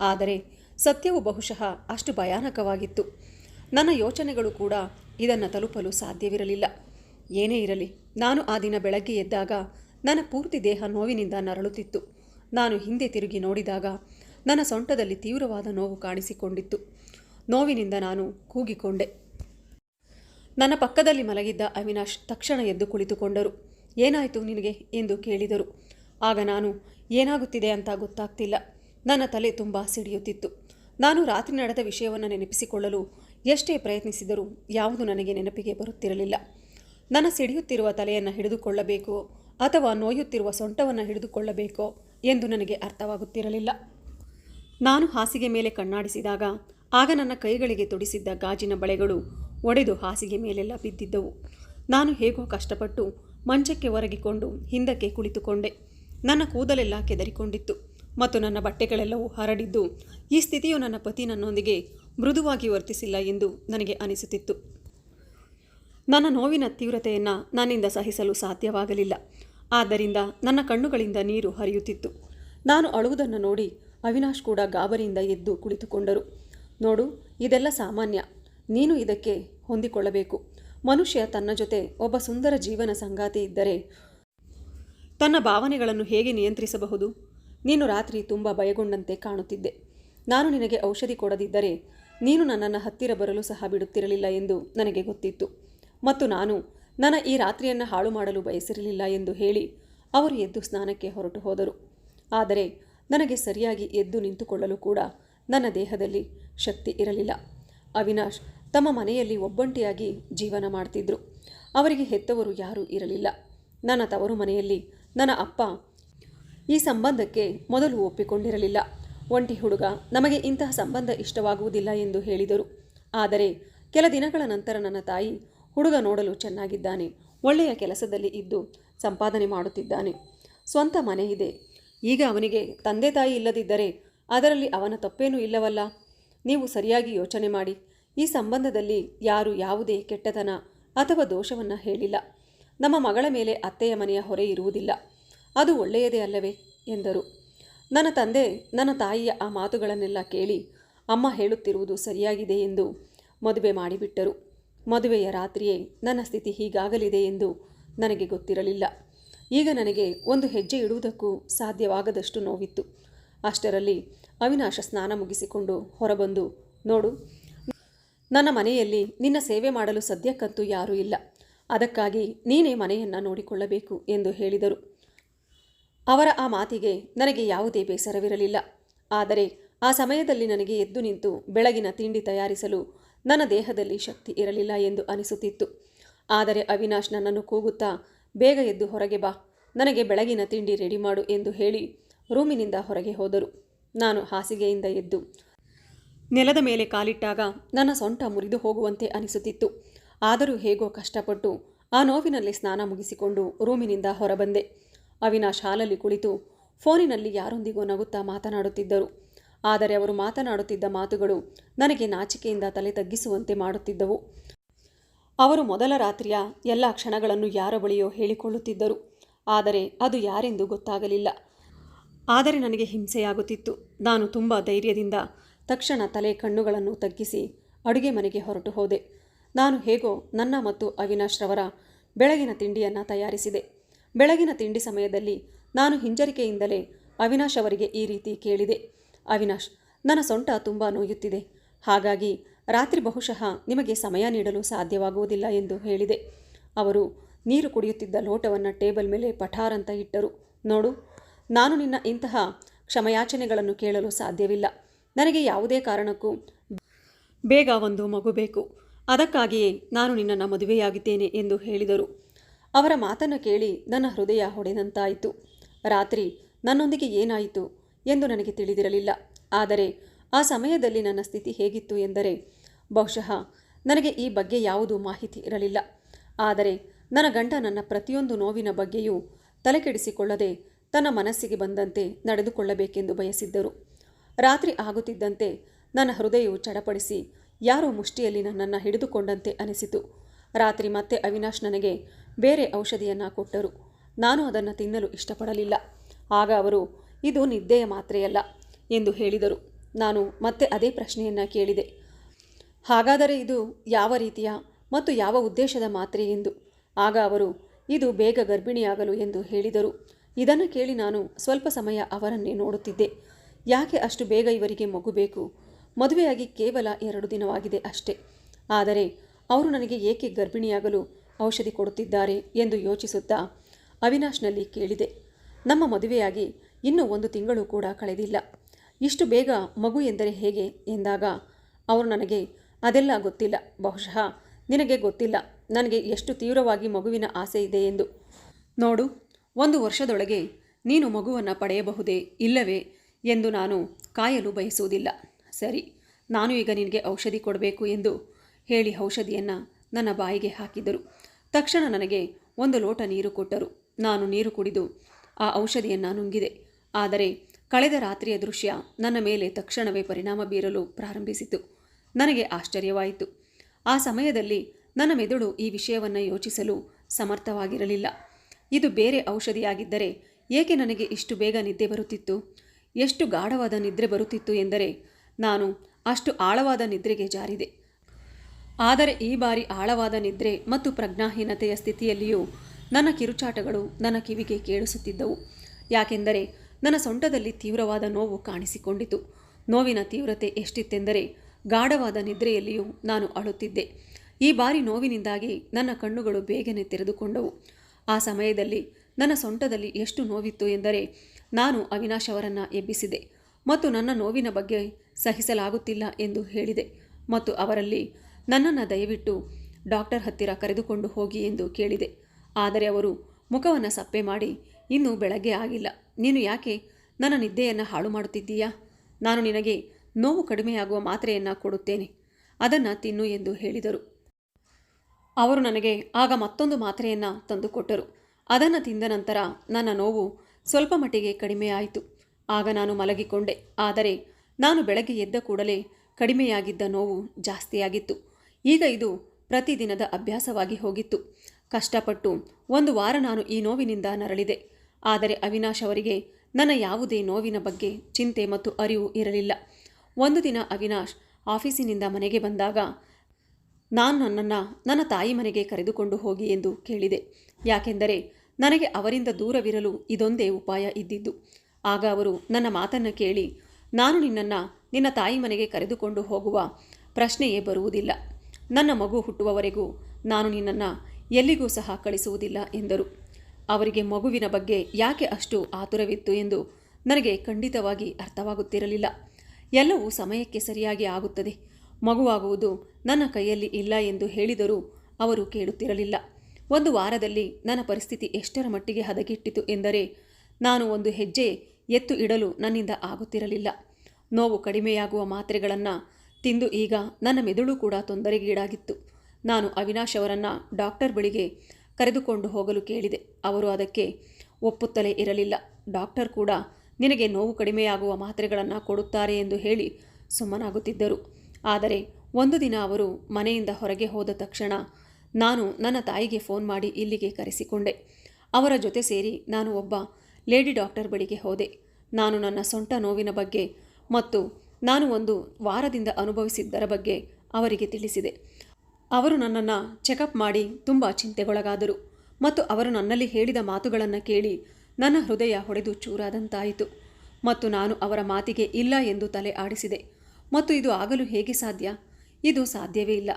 ಆದರೆ ಸತ್ಯವು ಬಹುಶಃ ಅಷ್ಟು ಭಯಾನಕವಾಗಿತ್ತು. ನನ್ನ ಯೋಚನೆಗಳು ಕೂಡ ಇದನ್ನು ತಲುಪಲು ಸಾಧ್ಯವಿರಲಿಲ್ಲ. ಏನೇ ಇರಲಿ, ನಾನು ಆ ದಿನ ಬೆಳಗ್ಗೆ ಎದ್ದಾಗ ನನ್ನ ಪೂರ್ತಿ ದೇಹ ನೋವಿನಿಂದ ನರಳುತ್ತಿತ್ತು. ನಾನು ಹಿಂದೆ ತಿರುಗಿ ನೋಡಿದಾಗ ನನ್ನ ಸೊಂಟದಲ್ಲಿ ತೀವ್ರವಾದ ನೋವು ಕಾಣಿಸಿಕೊಂಡಿತ್ತು. ನೋವಿನಿಂದ ನಾನು ಕೂಗಿಕೊಂಡೆ. ನನ್ನ ಪಕ್ಕದಲ್ಲಿ ಮಲಗಿದ್ದ ಅವಿನಾಶ್ ತಕ್ಷಣ ಎದ್ದು ಕುಳಿತುಕೊಂಡರು. ಏನಾಯಿತು ನಿನಗೆ? ಎಂದು ಕೇಳಿದರು. ಆಗ ನಾನು, ಏನಾಗುತ್ತಿದೆ ಅಂತ ಗೊತ್ತಾಗ್ತಿಲ್ಲ. ನನ್ನ ತಲೆ ತುಂಬ ಸಿಡಿಯುತ್ತಿತ್ತು. ನಾನು ರಾತ್ರಿ ನಡೆದ ವಿಷಯವನ್ನು ನೆನಪಿಸಿಕೊಳ್ಳಲು ಎಷ್ಟೇ ಪ್ರಯತ್ನಿಸಿದರೂ ಯಾವುದು ನನಗೆ ನೆನಪಿಗೆ ಬರುತ್ತಿರಲಿಲ್ಲ. ನನ್ನ ಸಿಡಿಯುತ್ತಿರುವ ತಲೆಯನ್ನು ಹಿಡಿದುಕೊಳ್ಳಬೇಕೋ ಅಥವಾ ನೋಯುತ್ತಿರುವ ಸೊಂಟವನ್ನು ಹಿಡಿದುಕೊಳ್ಳಬೇಕೋ ಎಂದು ನನಗೆ ಅರ್ಥವಾಗುತ್ತಿರಲಿಲ್ಲ. ನಾನು ಹಾಸಿಗೆ ಮೇಲೆ ಕಣ್ಣಾಡಿಸಿದಾಗ ಆಗ ನನ್ನ ಕೈಗಳಿಗೆ ತೊಡಿಸಿದ್ದ ಗಾಜಿನ ಬಳೆಗಳು ಒಡೆದು ಹಾಸಿಗೆ ಮೇಲೆಲ್ಲ ಬಿದ್ದಿದ್ದವು. ನಾನು ಹೇಗೋ ಕಷ್ಟಪಟ್ಟು ಮಂಚಕ್ಕೆ ಒರಗಿಕೊಂಡು ಹಿಂದಕ್ಕೆ ಕುಳಿತುಕೊಂಡೆ. ನನ್ನ ಕೂದಲೆಲ್ಲ ಕೆದರಿಕೊಂಡಿತ್ತು ಮತ್ತು ನನ್ನ ಬಟ್ಟೆಗಳೆಲ್ಲವೂ ಹರಡಿದ್ದು ಈ ಸ್ಥಿತಿಯು ನನ್ನ ಪತಿ ನನ್ನೊಂದಿಗೆ ಮೃದುವಾಗಿ ವರ್ತಿಸಿಲ್ಲ ಎಂದು ನನಗೆ ಅನಿಸುತ್ತಿತ್ತು. ನನ್ನ ನೋವಿನ ತೀವ್ರತೆಯನ್ನು ನನ್ನಿಂದ ಸಹಿಸಲು ಸಾಧ್ಯವಾಗಲಿಲ್ಲ. ಆದ್ದರಿಂದ ನನ್ನ ಕಣ್ಣುಗಳಿಂದ ನೀರು ಹರಿಯುತ್ತಿತ್ತು. ನಾನು ಅಳುವುದನ್ನು ನೋಡಿ ಅವಿನಾಶ್ ಕೂಡ ಗಾಬರಿಯಿಂದ ಎದ್ದು ಕುಳಿತುಕೊಂಡರು. ನೋಡು, ಇದೆಲ್ಲ ಸಾಮಾನ್ಯ. ನೀನು ಇದಕ್ಕೆ ಹೊಂದಿಕೊಳ್ಳಬೇಕು. ಮನುಷ್ಯ ತನ್ನ ಜೊತೆ ಒಬ್ಬ ಸುಂದರ ಜೀವನ ಸಂಗಾತಿ ಇದ್ದರೆ ತನ್ನ ಭಾವನೆಗಳನ್ನು ಹೇಗೆ ನಿಯಂತ್ರಿಸಬಹುದು? ನೀನು ರಾತ್ರಿ ತುಂಬ ಭಯಗೊಂಡಂತೆ ಕಾಣುತ್ತಿದ್ದೆ. ನಾನು ನಿನಗೆ ಔಷಧಿ ಕೊಡದಿದ್ದರೆ ನೀನು ನನ್ನನ್ನು ಹತ್ತಿರ ಬರಲು ಸಹ ಬಿಡುತ್ತಿರಲಿಲ್ಲ ಎಂದು ನನಗೆ ಗೊತ್ತಿತ್ತು. ಮತ್ತು ನಾನು, ನನ್ನ ಈ ರಾತ್ರಿಯನ್ನು ಹಾಳು ಮಾಡಲು ಬಯಸಿರಲಿಲ್ಲ ಎಂದು ಹೇಳಿ ಅವರು ಎದ್ದು ಸ್ನಾನಕ್ಕೆ ಹೊರಟು ಹೋದರು. ಆದರೆ ನನಗೆ ಸರಿಯಾಗಿ ಎದ್ದು ನಿಂತುಕೊಳ್ಳಲು ಕೂಡ ನನ್ನ ದೇಹದಲ್ಲಿ ಶಕ್ತಿ ಇರಲಿಲ್ಲ. ಅವಿನಾಶ್ ತಮ್ಮ ಮನೆಯಲ್ಲಿ ಒಬ್ಬಂಟಿಯಾಗಿ ಜೀವನ ಮಾಡ್ತಿದ್ರು. ಅವರಿಗೆ ಹೆತ್ತವರು ಯಾರೂ ಇರಲಿಲ್ಲ. ನನ್ನ ತವರು ಮನೆಯಲ್ಲಿ ನನ್ನ ಅಪ್ಪ ಈ ಸಂಬಂಧಕ್ಕೆ ಮೊದಲು ಒಪ್ಪಿಕೊಂಡಿರಲಿಲ್ಲ. ಒಂಟಿ ಹುಡುಗ, ನಮಗೆ ಇಂತಹ ಸಂಬಂಧ ಇಷ್ಟವಾಗುವುದಿಲ್ಲ ಎಂದು ಹೇಳಿದರು. ಆದರೆ ಕೆಲ ದಿನಗಳ ನಂತರ ನನ್ನ ತಾಯಿ ಹುಡುಗ ನೋಡಲು ಚೆನ್ನಾಗಿದ್ದಾನೆ. ಒಳ್ಳೆಯ ಕೆಲಸದಲ್ಲಿ ಇದ್ದು ಸಂಪಾದನೆ ಮಾಡುತ್ತಿದ್ದಾನೆ. ಸ್ವಂತ ಮನೆ ಇದೆ. ಈಗ ಅವನಿಗೆ ತಂದೆ ತಾಯಿ ಇಲ್ಲದಿದ್ದರೆ ಅದರಲ್ಲಿ ಅವನ ತಪ್ಪೇನೂ ಇಲ್ಲವಲ್ಲ? ನೀವು ಸರಿಯಾಗಿ ಯೋಚನೆ ಮಾಡಿ. ಈ ಸಂಬಂಧದಲ್ಲಿ ಯಾರು ಯಾವುದೇ ಕೆಟ್ಟತನ ಅಥವಾ ದೋಷವನ್ನು ಹೇಳಿಲ್ಲ. ನಮ್ಮ ಮಗಳ ಮೇಲೆ ಅತ್ತೆಯ ಮನೆಯ ಹೊರೆ ಇರುವುದಿಲ್ಲ. ಅದು ಒಳ್ಳೆಯದೇ ಅಲ್ಲವೇ? ಎಂದರು. ನನ್ನ ತಂದೆ ನನ್ನ ತಾಯಿಯ ಆ ಮಾತುಗಳನ್ನೆಲ್ಲ ಕೇಳಿ ಅಮ್ಮ ಹೇಳುತ್ತಿರುವುದು ಸರಿಯಾಗಿದೆ ಎಂದು ಮದುವೆ ಮಾಡಿಬಿಟ್ಟರು. ಮದುವೆಯ ರಾತ್ರಿಯೇ ನನ್ನ ಸ್ಥಿತಿ ಹೀಗಾಗಲಿದೆ ಎಂದು ನನಗೆ ಗೊತ್ತಿರಲಿಲ್ಲ. ಈಗ ನನಗೆ ಒಂದು ಹೆಜ್ಜೆ ಇಡುವುದಕ್ಕೂ ಸಾಧ್ಯವಾಗದಷ್ಟು ನೋವಿತ್ತು. ಅಷ್ಟರಲ್ಲಿ ಅವಿನಾಶ ಸ್ನಾನ ಮುಗಿಸಿಕೊಂಡು ಹೊರಬಂದು, ನೋಡು, ನನ್ನ ಮನೆಯಲ್ಲಿ ನಿನ್ನ ಸೇವೆ ಮಾಡಲು ಸದ್ಯಕ್ಕಂತೂ ಯಾರೂ ಇಲ್ಲ. ಅದಕ್ಕಾಗಿ ನೀನೇ ಮನೆಯನ್ನು ನೋಡಿಕೊಳ್ಳಬೇಕು, ಎಂದು ಹೇಳಿದರು. ಅವರ ಆ ಮಾತಿಗೆ ನನಗೆ ಯಾವುದೇ ಬೇಸರವಿರಲಿಲ್ಲ. ಆದರೆ ಆ ಸಮಯದಲ್ಲಿ ನನಗೆ ಎದ್ದು ನಿಂತು ಬೆಳಗಿನ ತಿಂಡಿ ತಯಾರಿಸಲು ನನ್ನ ದೇಹದಲ್ಲಿ ಶಕ್ತಿ ಇರಲಿಲ್ಲ ಎಂದು ಅನಿಸುತ್ತಿತ್ತು. ಆದರೆ ಅವಿನಾಶ್ ನನ್ನನ್ನು ಕೂಗುತ್ತಾ, ಬೇಗ ಎದ್ದು ಹೊರಗೆ ಬಾ. ನನಗೆ ಬೆಳಗಿನ ತಿಂಡಿ ರೆಡಿ ಮಾಡು, ಎಂದು ಹೇಳಿ ರೂಮಿನಿಂದ ಹೊರಗೆ ಹೋದರು. ನಾನು ಹಾಸಿಗೆಯಿಂದ ಎದ್ದು ನೆಲದ ಮೇಲೆ ಕಾಲಿಟ್ಟಾಗ ನನ್ನ ಸೊಂಟ ಮುರಿದು ಹೋಗುವಂತೆ ಅನಿಸುತ್ತಿತ್ತು. ಆದರೂ ಹೇಗೋ ಕಷ್ಟಪಟ್ಟು ಆ ನೋವಿನಲ್ಲಿ ಸ್ನಾನ ಮುಗಿಸಿಕೊಂಡು ರೂಮಿನಿಂದ ಹೊರಬಂದೆ. ಅವಿನಾಶ್ ಹಾಲಲ್ಲಿ ಕುಳಿತು ಫೋನಿನಲ್ಲಿ ಯಾರೊಂದಿಗೋ ನಗುತ್ತಾ ಮಾತನಾಡುತ್ತಿದ್ದರು. ಆದರೆ ಅವರು ಮಾತನಾಡುತ್ತಿದ್ದ ಮಾತುಗಳು ನನಗೆ ನಾಚಿಕೆಯಿಂದ ತಲೆ ತಗ್ಗಿಸುವಂತೆ ಮಾಡುತ್ತಿದ್ದವು. ಅವರು ಮೊದಲ ರಾತ್ರಿಯ ಎಲ್ಲ ಕ್ಷಣಗಳನ್ನು ಯಾರ ಬಳಿಯೋ ಹೇಳಿಕೊಳ್ಳುತ್ತಿದ್ದರು. ಆದರೆ ಅದು ಯಾರೆಂದು ಗೊತ್ತಾಗಲಿಲ್ಲ. ಆದರೆ ನನಗೆ ಹಿಂಸೆಯಾಗುತ್ತಿತ್ತು. ನಾನು ತುಂಬ ಧೈರ್ಯದಿಂದ ತಕ್ಷಣ ತಲೆ ಕಣ್ಣುಗಳನ್ನು ತಗ್ಗಿಸಿ ಅಡುಗೆ ಮನೆಗೆ ಹೊರಟು ಹೋದೆ. ನಾನು ಹೇಗೋ ನನ್ನ ಮತ್ತು ಅವಿನಾಶ್ ರವರ ಬೆಳಗಿನ ತಿಂಡಿಯನ್ನು ತಯಾರಿಸಿದೆ. ಬೆಳಗಿನ ತಿಂಡಿ ಸಮಯದಲ್ಲಿ ನಾನು ಹಿಂಜರಿಕೆಯಿಂದಲೇ ಅವಿನಾಶ್ ಅವರಿಗೆ ಈ ರೀತಿ ಕೇಳಿದೆ. ಅವಿನಾಶ್, ನನ್ನ ಸೊಂಟ ತುಂಬ ನೋಯುತ್ತಿದೆ. ಹಾಗಾಗಿ ರಾತ್ರಿ ಬಹುಶಃ ನಿಮಗೆ ಸಮಯ ನೀಡಲು ಸಾಧ್ಯವಾಗುವುದಿಲ್ಲ ಎಂದು ಹೇಳಿದೆ ಅವರು ನೀರು ಕುಡಿಯುತ್ತಿದ್ದ ಲೋಟವನ್ನು ಟೇಬಲ್ ಮೇಲೆ ಪಠಾರಂತ ಇಟ್ಟರು. ನೋಡು ನಾನು ನಿನ್ನ ಇಂತಹ ಕ್ಷಮಯಾಚನೆಗಳನ್ನು ಕೇಳಲು ಸಾಧ್ಯವಿಲ್ಲ. ನನಗೆ ಯಾವುದೇ ಕಾರಣಕ್ಕೂ ಬೇಗ ಒಂದು ಮಗು ಬೇಕು. ಅದಕ್ಕಾಗಿಯೇ ನಾನು ನಿನ್ನನ್ನು ಮದುವೆಯಾಗಿದ್ದೇನೆ ಎಂದು ಹೇಳಿದರು. ಅವರ ಮಾತನ್ನು ಕೇಳಿ ನನ್ನ ಹೃದಯ ಹೊಡೆದಂತಾಯಿತು. ರಾತ್ರಿ ನನ್ನೊಂದಿಗೆ ಏನಾಯಿತು ಎಂದು ನನಗೆ ತಿಳಿದಿರಲಿಲ್ಲ. ಆದರೆ ಆ ಸಮಯದಲ್ಲಿ ನನ್ನ ಸ್ಥಿತಿ ಹೇಗಿತ್ತು ಎಂದರೆ, ಬಹುಶಃ ನನಗೆ ಈ ಬಗ್ಗೆ ಯಾವುದೂ ಮಾಹಿತಿ ಇರಲಿಲ್ಲ. ಆದರೆ ನನ್ನ ಗಂಡ ನನ್ನ ಪ್ರತಿಯೊಂದು ನೋವಿನ ಬಗ್ಗೆಯೂ ತಲೆಕೆಡಿಸಿಕೊಳ್ಳದೆ ತನ್ನ ಮನಸ್ಸಿಗೆ ಬಂದಂತೆ ನಡೆದುಕೊಳ್ಳಬೇಕೆಂದು ಬಯಸಿದ್ದರು. ರಾತ್ರಿ ಆಗುತ್ತಿದ್ದಂತೆ ನನ್ನ ಹೃದಯವು ಚಡಪಡಿಸಿ ಯಾರೋ ಮುಷ್ಟಿಯಲ್ಲಿ ನನ್ನನ್ನು ಹಿಡಿದುಕೊಂಡಂತೆ ಅನಿಸಿತು. ರಾತ್ರಿ ಮತ್ತೆ ಅವಿನಾಶ್ ನನಗೆ ಬೇರೆ ಔಷಧಿಯನ್ನು ಕೊಟ್ಟರು. ನಾನು ಅದನ್ನು ತಿನ್ನಲು ಇಷ್ಟಪಡಲಿಲ್ಲ. ಆಗ ಅವರು, ಇದು ನಿದ್ದೆಯ ಮಾತ್ರೆಯಲ್ಲ ಎಂದು ಹೇಳಿದರು. ನಾನು ಮತ್ತೆ ಅದೇ ಪ್ರಶ್ನೆಯನ್ನು ಕೇಳಿದೆ. ಹಾಗಾದರೆ ಇದು ಯಾವ ರೀತಿಯ ಮತ್ತು ಯಾವ ಉದ್ದೇಶದ ಮಾತ್ರೆ ಎಂದು. ಆಗ ಅವರು, ಇದು ಬೇಗ ಗರ್ಭಿಣಿಯಾಗಲು ಎಂದು ಹೇಳಿದರು. ಇದನ್ನು ಕೇಳಿ ನಾನು ಸ್ವಲ್ಪ ಸಮಯ ಅವರನ್ನೇ ನೋಡುತ್ತಿದ್ದೆ. ಯಾಕೆ ಅಷ್ಟು ಬೇಗ ಇವರಿಗೆ ಮಗು ಬೇಕು? ಮದುವೆಯಾಗಿ ಕೇವಲ ಎರಡು ದಿನವಾಗಿದೆ ಅಷ್ಟೇ. ಆದರೆ ಅವರು ನನಗೆ ಏಕೆ ಗರ್ಭಿಣಿಯಾಗಲು ಔಷಧಿ ಕೊಡುತ್ತಿದ್ದಾರೆ ಎಂದು ಯೋಚಿಸುತ್ತಾ ಅವಿನಾಶ್ನಲ್ಲಿ ಕೇಳಿದೆ. ನಮ್ಮ ಮದುವೆಯಾಗಿ ಇನ್ನೂ ಒಂದು ತಿಂಗಳು ಕೂಡ ಕಳೆದಿಲ್ಲ. ಇಷ್ಟು ಬೇಗ ಮಗು ಎಂದರೆ ಹೇಗೆ ಎಂದಾಗ ಅವರು ನನಗೆ ಅದೆಲ್ಲ ಗೊತ್ತಿಲ್ಲ. ಬಹುಶಃ ನಿನಗೆ ಗೊತ್ತಿಲ್ಲ. ನನಗೆ ಎಷ್ಟು ತೀವ್ರವಾಗಿ ಮಗುವಿನ ಆಸೆ ಇದೆ ಎಂದು. ನೋಡು ಒಂದು ವರ್ಷದೊಳಗೆ ನೀನು ಮಗುವನ್ನು ಪಡೆಯಬಹುದೇ? ಇಲ್ಲವೇ? ಎಂದು ನಾನು ಕಾಯಲು ಬಯಸುವುದಿಲ್ಲ. ಸರಿ, ನಾನು ಈಗ ನಿನಗೆ ಔಷಧಿ ಕೊಡಬೇಕು ಎಂದು ಹೇಳಿ ಔಷಧಿಯನ್ನು ನನ್ನ ಬಾಯಿಗೆ ಹಾಕಿದರು. ತಕ್ಷಣ ನನಗೆ ಒಂದು ಲೋಟ ನೀರು ಕೊಟ್ಟರು. ನಾನು ನೀರು ಕುಡಿದು ಆ ಔಷಧಿಯನ್ನು ನುಂಗಿದೆ. ಆದರೆ ಕಳೆದ ರಾತ್ರಿಯ ದೃಶ್ಯ ನನ್ನ ಮೇಲೆ ತಕ್ಷಣವೇ ಪರಿಣಾಮ ಬೀರಲು ಪ್ರಾರಂಭಿಸಿತು. ನನಗೆ ಆಶ್ಚರ್ಯವಾಯಿತು. ಆ ಸಮಯದಲ್ಲಿ ನನ್ನ ಮೆದುಳು ಈ ವಿಷಯವನ್ನು ಯೋಚಿಸಲು ಸಮರ್ಥವಾಗಿರಲಿಲ್ಲ. ಇದು ಬೇರೆ ಔಷಧಿಯಾಗಿದ್ದರೆ ಏಕೆ ನನಗೆ ಇಷ್ಟು ಬೇಗ ನಿದ್ದೆ ಬರುತ್ತಿತ್ತು? ಎಷ್ಟು ಗಾಢವಾದ ನಿದ್ರೆ ಬರುತ್ತಿತ್ತು ಎಂದರೆ ನಾನು ಅಷ್ಟು ಆಳವಾದ ನಿದ್ರೆಗೆ ಜಾರಿದೆ. ಆದರೆ ಈ ಬಾರಿ ಆಳವಾದ ನಿದ್ರೆ ಮತ್ತು ಪ್ರಜ್ಞಾಹೀನತೆಯ ಸ್ಥಿತಿಯಲ್ಲಿಯೂ ನನ್ನ ಕಿರುಚಾಟಗಳು ನನ್ನ ಕಿವಿಗೆ ಕೇಳಿಸುತ್ತಿದ್ದವು. ಯಾಕೆಂದರೆ ನನ್ನ ಸೊಂಟದಲ್ಲಿ ತೀವ್ರವಾದ ನೋವು ಕಾಣಿಸಿಕೊಂಡಿತು. ನೋವಿನ ತೀವ್ರತೆ ಎಷ್ಟಿತ್ತೆಂದರೆ ಗಾಢವಾದ ನಿದ್ರೆಯಲ್ಲಿಯೂ ನಾನು ಅಳುತ್ತಿದ್ದೆ. ಈ ಬಾರಿ ನೋವಿನಿಂದಾಗಿ ನನ್ನ ಕಣ್ಣುಗಳು ಬೇಗನೆ ತೆರೆದುಕೊಂಡವು. ಆ ಸಮಯದಲ್ಲಿ ನನ್ನ ಸೊಂಟದಲ್ಲಿ ಎಷ್ಟು ನೋವಿತ್ತು ಎಂದರೆ ನಾನು ಅವಿನಾಶ್ ಅವರನ್ನು ಎಬ್ಬಿಸಿದೆ ಮತ್ತು ನನ್ನ ನೋವಿನ ಬಗ್ಗೆ ಸಹಿಸಲಾಗುತ್ತಿಲ್ಲ ಎಂದು ಹೇಳಿದೆ ಮತ್ತು ಅವರಲ್ಲಿ ನನ್ನನ್ನು ದಯವಿಟ್ಟು ಡಾಕ್ಟರ್ ಹತ್ತಿರ ಕರೆದುಕೊಂಡು ಹೋಗಿ ಎಂದು ಕೇಳಿದೆ. ಆದರೆ ಅವರು ಮುಖವನ್ನು ಸಪ್ಪೆ ಮಾಡಿ, ಇನ್ನೂ ಬೆಳಗ್ಗೆ ಆಗಿಲ್ಲ. ನೀನು ಯಾಕೆ ನನ್ನ ನಿದ್ದೆಯನ್ನು ಹಾಳು ಮಾಡುತ್ತಿದ್ದೀಯಾ? ನಾನು ನಿನಗೆ ನೋವು ಕಡಿಮೆಯಾಗುವ ಮಾತ್ರೆಯನ್ನು ಕೊಡುತ್ತೇನೆ. ಅದನ್ನು ತಿನ್ನು ಎಂದು ಹೇಳಿದರು. ಅವರು ನನಗೆ ಆಗ ಮತ್ತೊಂದು ಮಾತ್ರೆಯನ್ನು ತಂದುಕೊಟ್ಟರು ಅದನ್ನು ತಿಂದ ನಂತರ ನನ್ನ ನೋವು ಸ್ವಲ್ಪ ಮಟ್ಟಿಗೆ ಕಡಿಮೆಯಾಯಿತು ಆಗ ನಾನು ಮಲಗಿಕೊಂಡೆ. ಆದರೆ ನಾನು ಬೆಳಗ್ಗೆ ಎದ್ದ ಕೂಡಲೇ ಕಡಿಮೆಯಾಗಿದ್ದ ನೋವು ಜಾಸ್ತಿಯಾಗಿತ್ತು. ಈಗ ಇದು ಪ್ರತಿದಿನದ ಅಭ್ಯಾಸವಾಗಿ ಹೋಗಿತ್ತು. ಕಷ್ಟಪಟ್ಟು ಒಂದು ವಾರ ನಾನು ಈ ನೋವಿನಿಂದ ನರಳಿದೆ. ಆದರೆ ಅವಿನಾಶ್ ಅವರಿಗೆ ನನ್ನ ಯಾವುದೇ ನೋವಿನ ಬಗ್ಗೆ ಚಿಂತೆ ಮತ್ತು ಅರಿವು ಇರಲಿಲ್ಲ. ಒಂದು ದಿನ ಅವಿನಾಶ್ ಆಫೀಸಿನಿಂದ ಮನೆಗೆ ಬಂದಾಗ ನಾನು ನನ್ನನ್ನು ನನ್ನ ತಾಯಿ ಮನೆಗೆ ಕರೆದುಕೊಂಡು ಹೋಗಿ ಎಂದು ಕೇಳಿದೆ. ಯಾಕೆಂದರೆ ನನಗೆ ಅವರಿಂದ ದೂರವಿರಲು ಇದೊಂದೇ ಉಪಾಯ ಇದ್ದಿದ್ದು. ಆಗ ಅವರು ನನ್ನ ಮಾತನ್ನು ಕೇಳಿ, ನಾನು ನಿನ್ನನ್ನು ನಿನ್ನ ತಾಯಿ ಮನೆಗೆ ಕರೆದುಕೊಂಡು ಹೋಗುವ ಪ್ರಶ್ನೆಯೇ ಬರುವುದಿಲ್ಲ. ನನ್ನ ಮಗು ಹುಟ್ಟುವವರೆಗೂ ನಾನು ನಿನ್ನನ್ನು ಎಲ್ಲಿಗೂ ಸಹ ಕಳಿಸುವುದಿಲ್ಲ ಎಂದರು. ಅವರಿಗೆ ಮಗುವಿನ ಬಗ್ಗೆ ಯಾಕೆ ಅಷ್ಟು ಆತುರವಿತ್ತು ಎಂದು ನನಗೆ ಖಂಡಿತವಾಗಿ ಅರ್ಥವಾಗುತ್ತಿರಲಿಲ್ಲ. ಎಲ್ಲವೂ ಸಮಯಕ್ಕೆ ಸರಿಯಾಗಿ ಆಗುತ್ತದೆ. ಮಗುವಾಗುವುದು ನನ್ನ ಕೈಯಲ್ಲಿ ಇಲ್ಲ ಎಂದು ಹೇಳಿದರೂ ಅವರು ಕೇಳುತ್ತಿರಲಿಲ್ಲ. ಒಂದು ವಾರದಲ್ಲಿ ನನ್ನ ಪರಿಸ್ಥಿತಿ ಎಷ್ಟರ ಮಟ್ಟಿಗೆ ಹದಗೆಟ್ಟಿತು ಎಂದರೆ ನಾನು ಒಂದು ಹೆಜ್ಜೆ ಎತ್ತು ಇಡಲು ನನ್ನಿಂದ ಆಗುತ್ತಿರಲಿಲ್ಲ. ನೋವು ಕಡಿಮೆಯಾಗುವ ಮಾತ್ರೆಗಳನ್ನು ತಿಂದು ಈಗ ನನ್ನ ಮೆದುಳು ಕೂಡ ತೊಂದರೆಗೀಡಾಗಿತ್ತು ನಾನು ಅವಿನಾಶ್ ಅವರನ್ನು ಡಾಕ್ಟರ್ ಬಳಿಗೆ ಕರೆದುಕೊಂಡು ಹೋಗಲು ಕೇಳಿದೆ. ಅವರು ಅದಕ್ಕೆ ಒಪ್ಪುತ್ತಲೇ ಇರಲಿಲ್ಲ. ಡಾಕ್ಟರ್ ಕೂಡ ನಿನಗೆ ನೋವು ಕಡಿಮೆಯಾಗುವ ಮಾತ್ರೆಗಳನ್ನು ಕೊಡುತ್ತಾರೆ ಎಂದು ಹೇಳಿ ಸುಮ್ಮನಾಗುತ್ತಿದ್ದರು. ಆದರೆ ಒಂದು ದಿನ ಅವರು ಮನೆಯಿಂದ ಹೊರಗೆ ಹೋದ ತಕ್ಷಣ ನಾನು ನನ್ನ ತಾಯಿಗೆ ಫೋನ್ ಮಾಡಿ ಇಲ್ಲಿಗೆ ಕರೆಸಿಕೊಂಡೆ. ಅವರ ಜೊತೆ ಸೇರಿ ನಾನು ಒಬ್ಬ ಲೇಡಿ ಡಾಕ್ಟರ್ ಬಳಿಗೆ ಹೋದೆ. ನಾನು ನನ್ನ ಸೊಂಟ ನೋವಿನ ಬಗ್ಗೆ ಮತ್ತು ನಾನು ಒಂದು ವಾರದಿಂದ ಅನುಭವಿಸಿದ್ದರ ಬಗ್ಗೆ ಅವರಿಗೆ ತಿಳಿಸಿದೆ. ಅವರು ನನ್ನನ್ನು ಚೆಕಪ್ ಮಾಡಿ ತುಂಬ ಚಿಂತೆಗೊಳಗಾದರು ಮತ್ತು ಅವರು ನನ್ನಲ್ಲಿ ಹೇಳಿದ ಮಾತುಗಳನ್ನು ಕೇಳಿ ನನ್ನ ಹೃದಯ ಹೊಡೆದು ಚೂರಾದಂತಾಯಿತು ಮತ್ತು ನಾನು ಅವರ ಮಾತಿಗೆ ಇಲ್ಲ ಎಂದು ತಲೆ ಆಡಿಸಿದೆ. ಮತ್ತು ಇದು ಆಗಲು ಹೇಗೆ ಸಾಧ್ಯ? ಇದು ಸಾಧ್ಯವೇ ಇಲ್ಲ.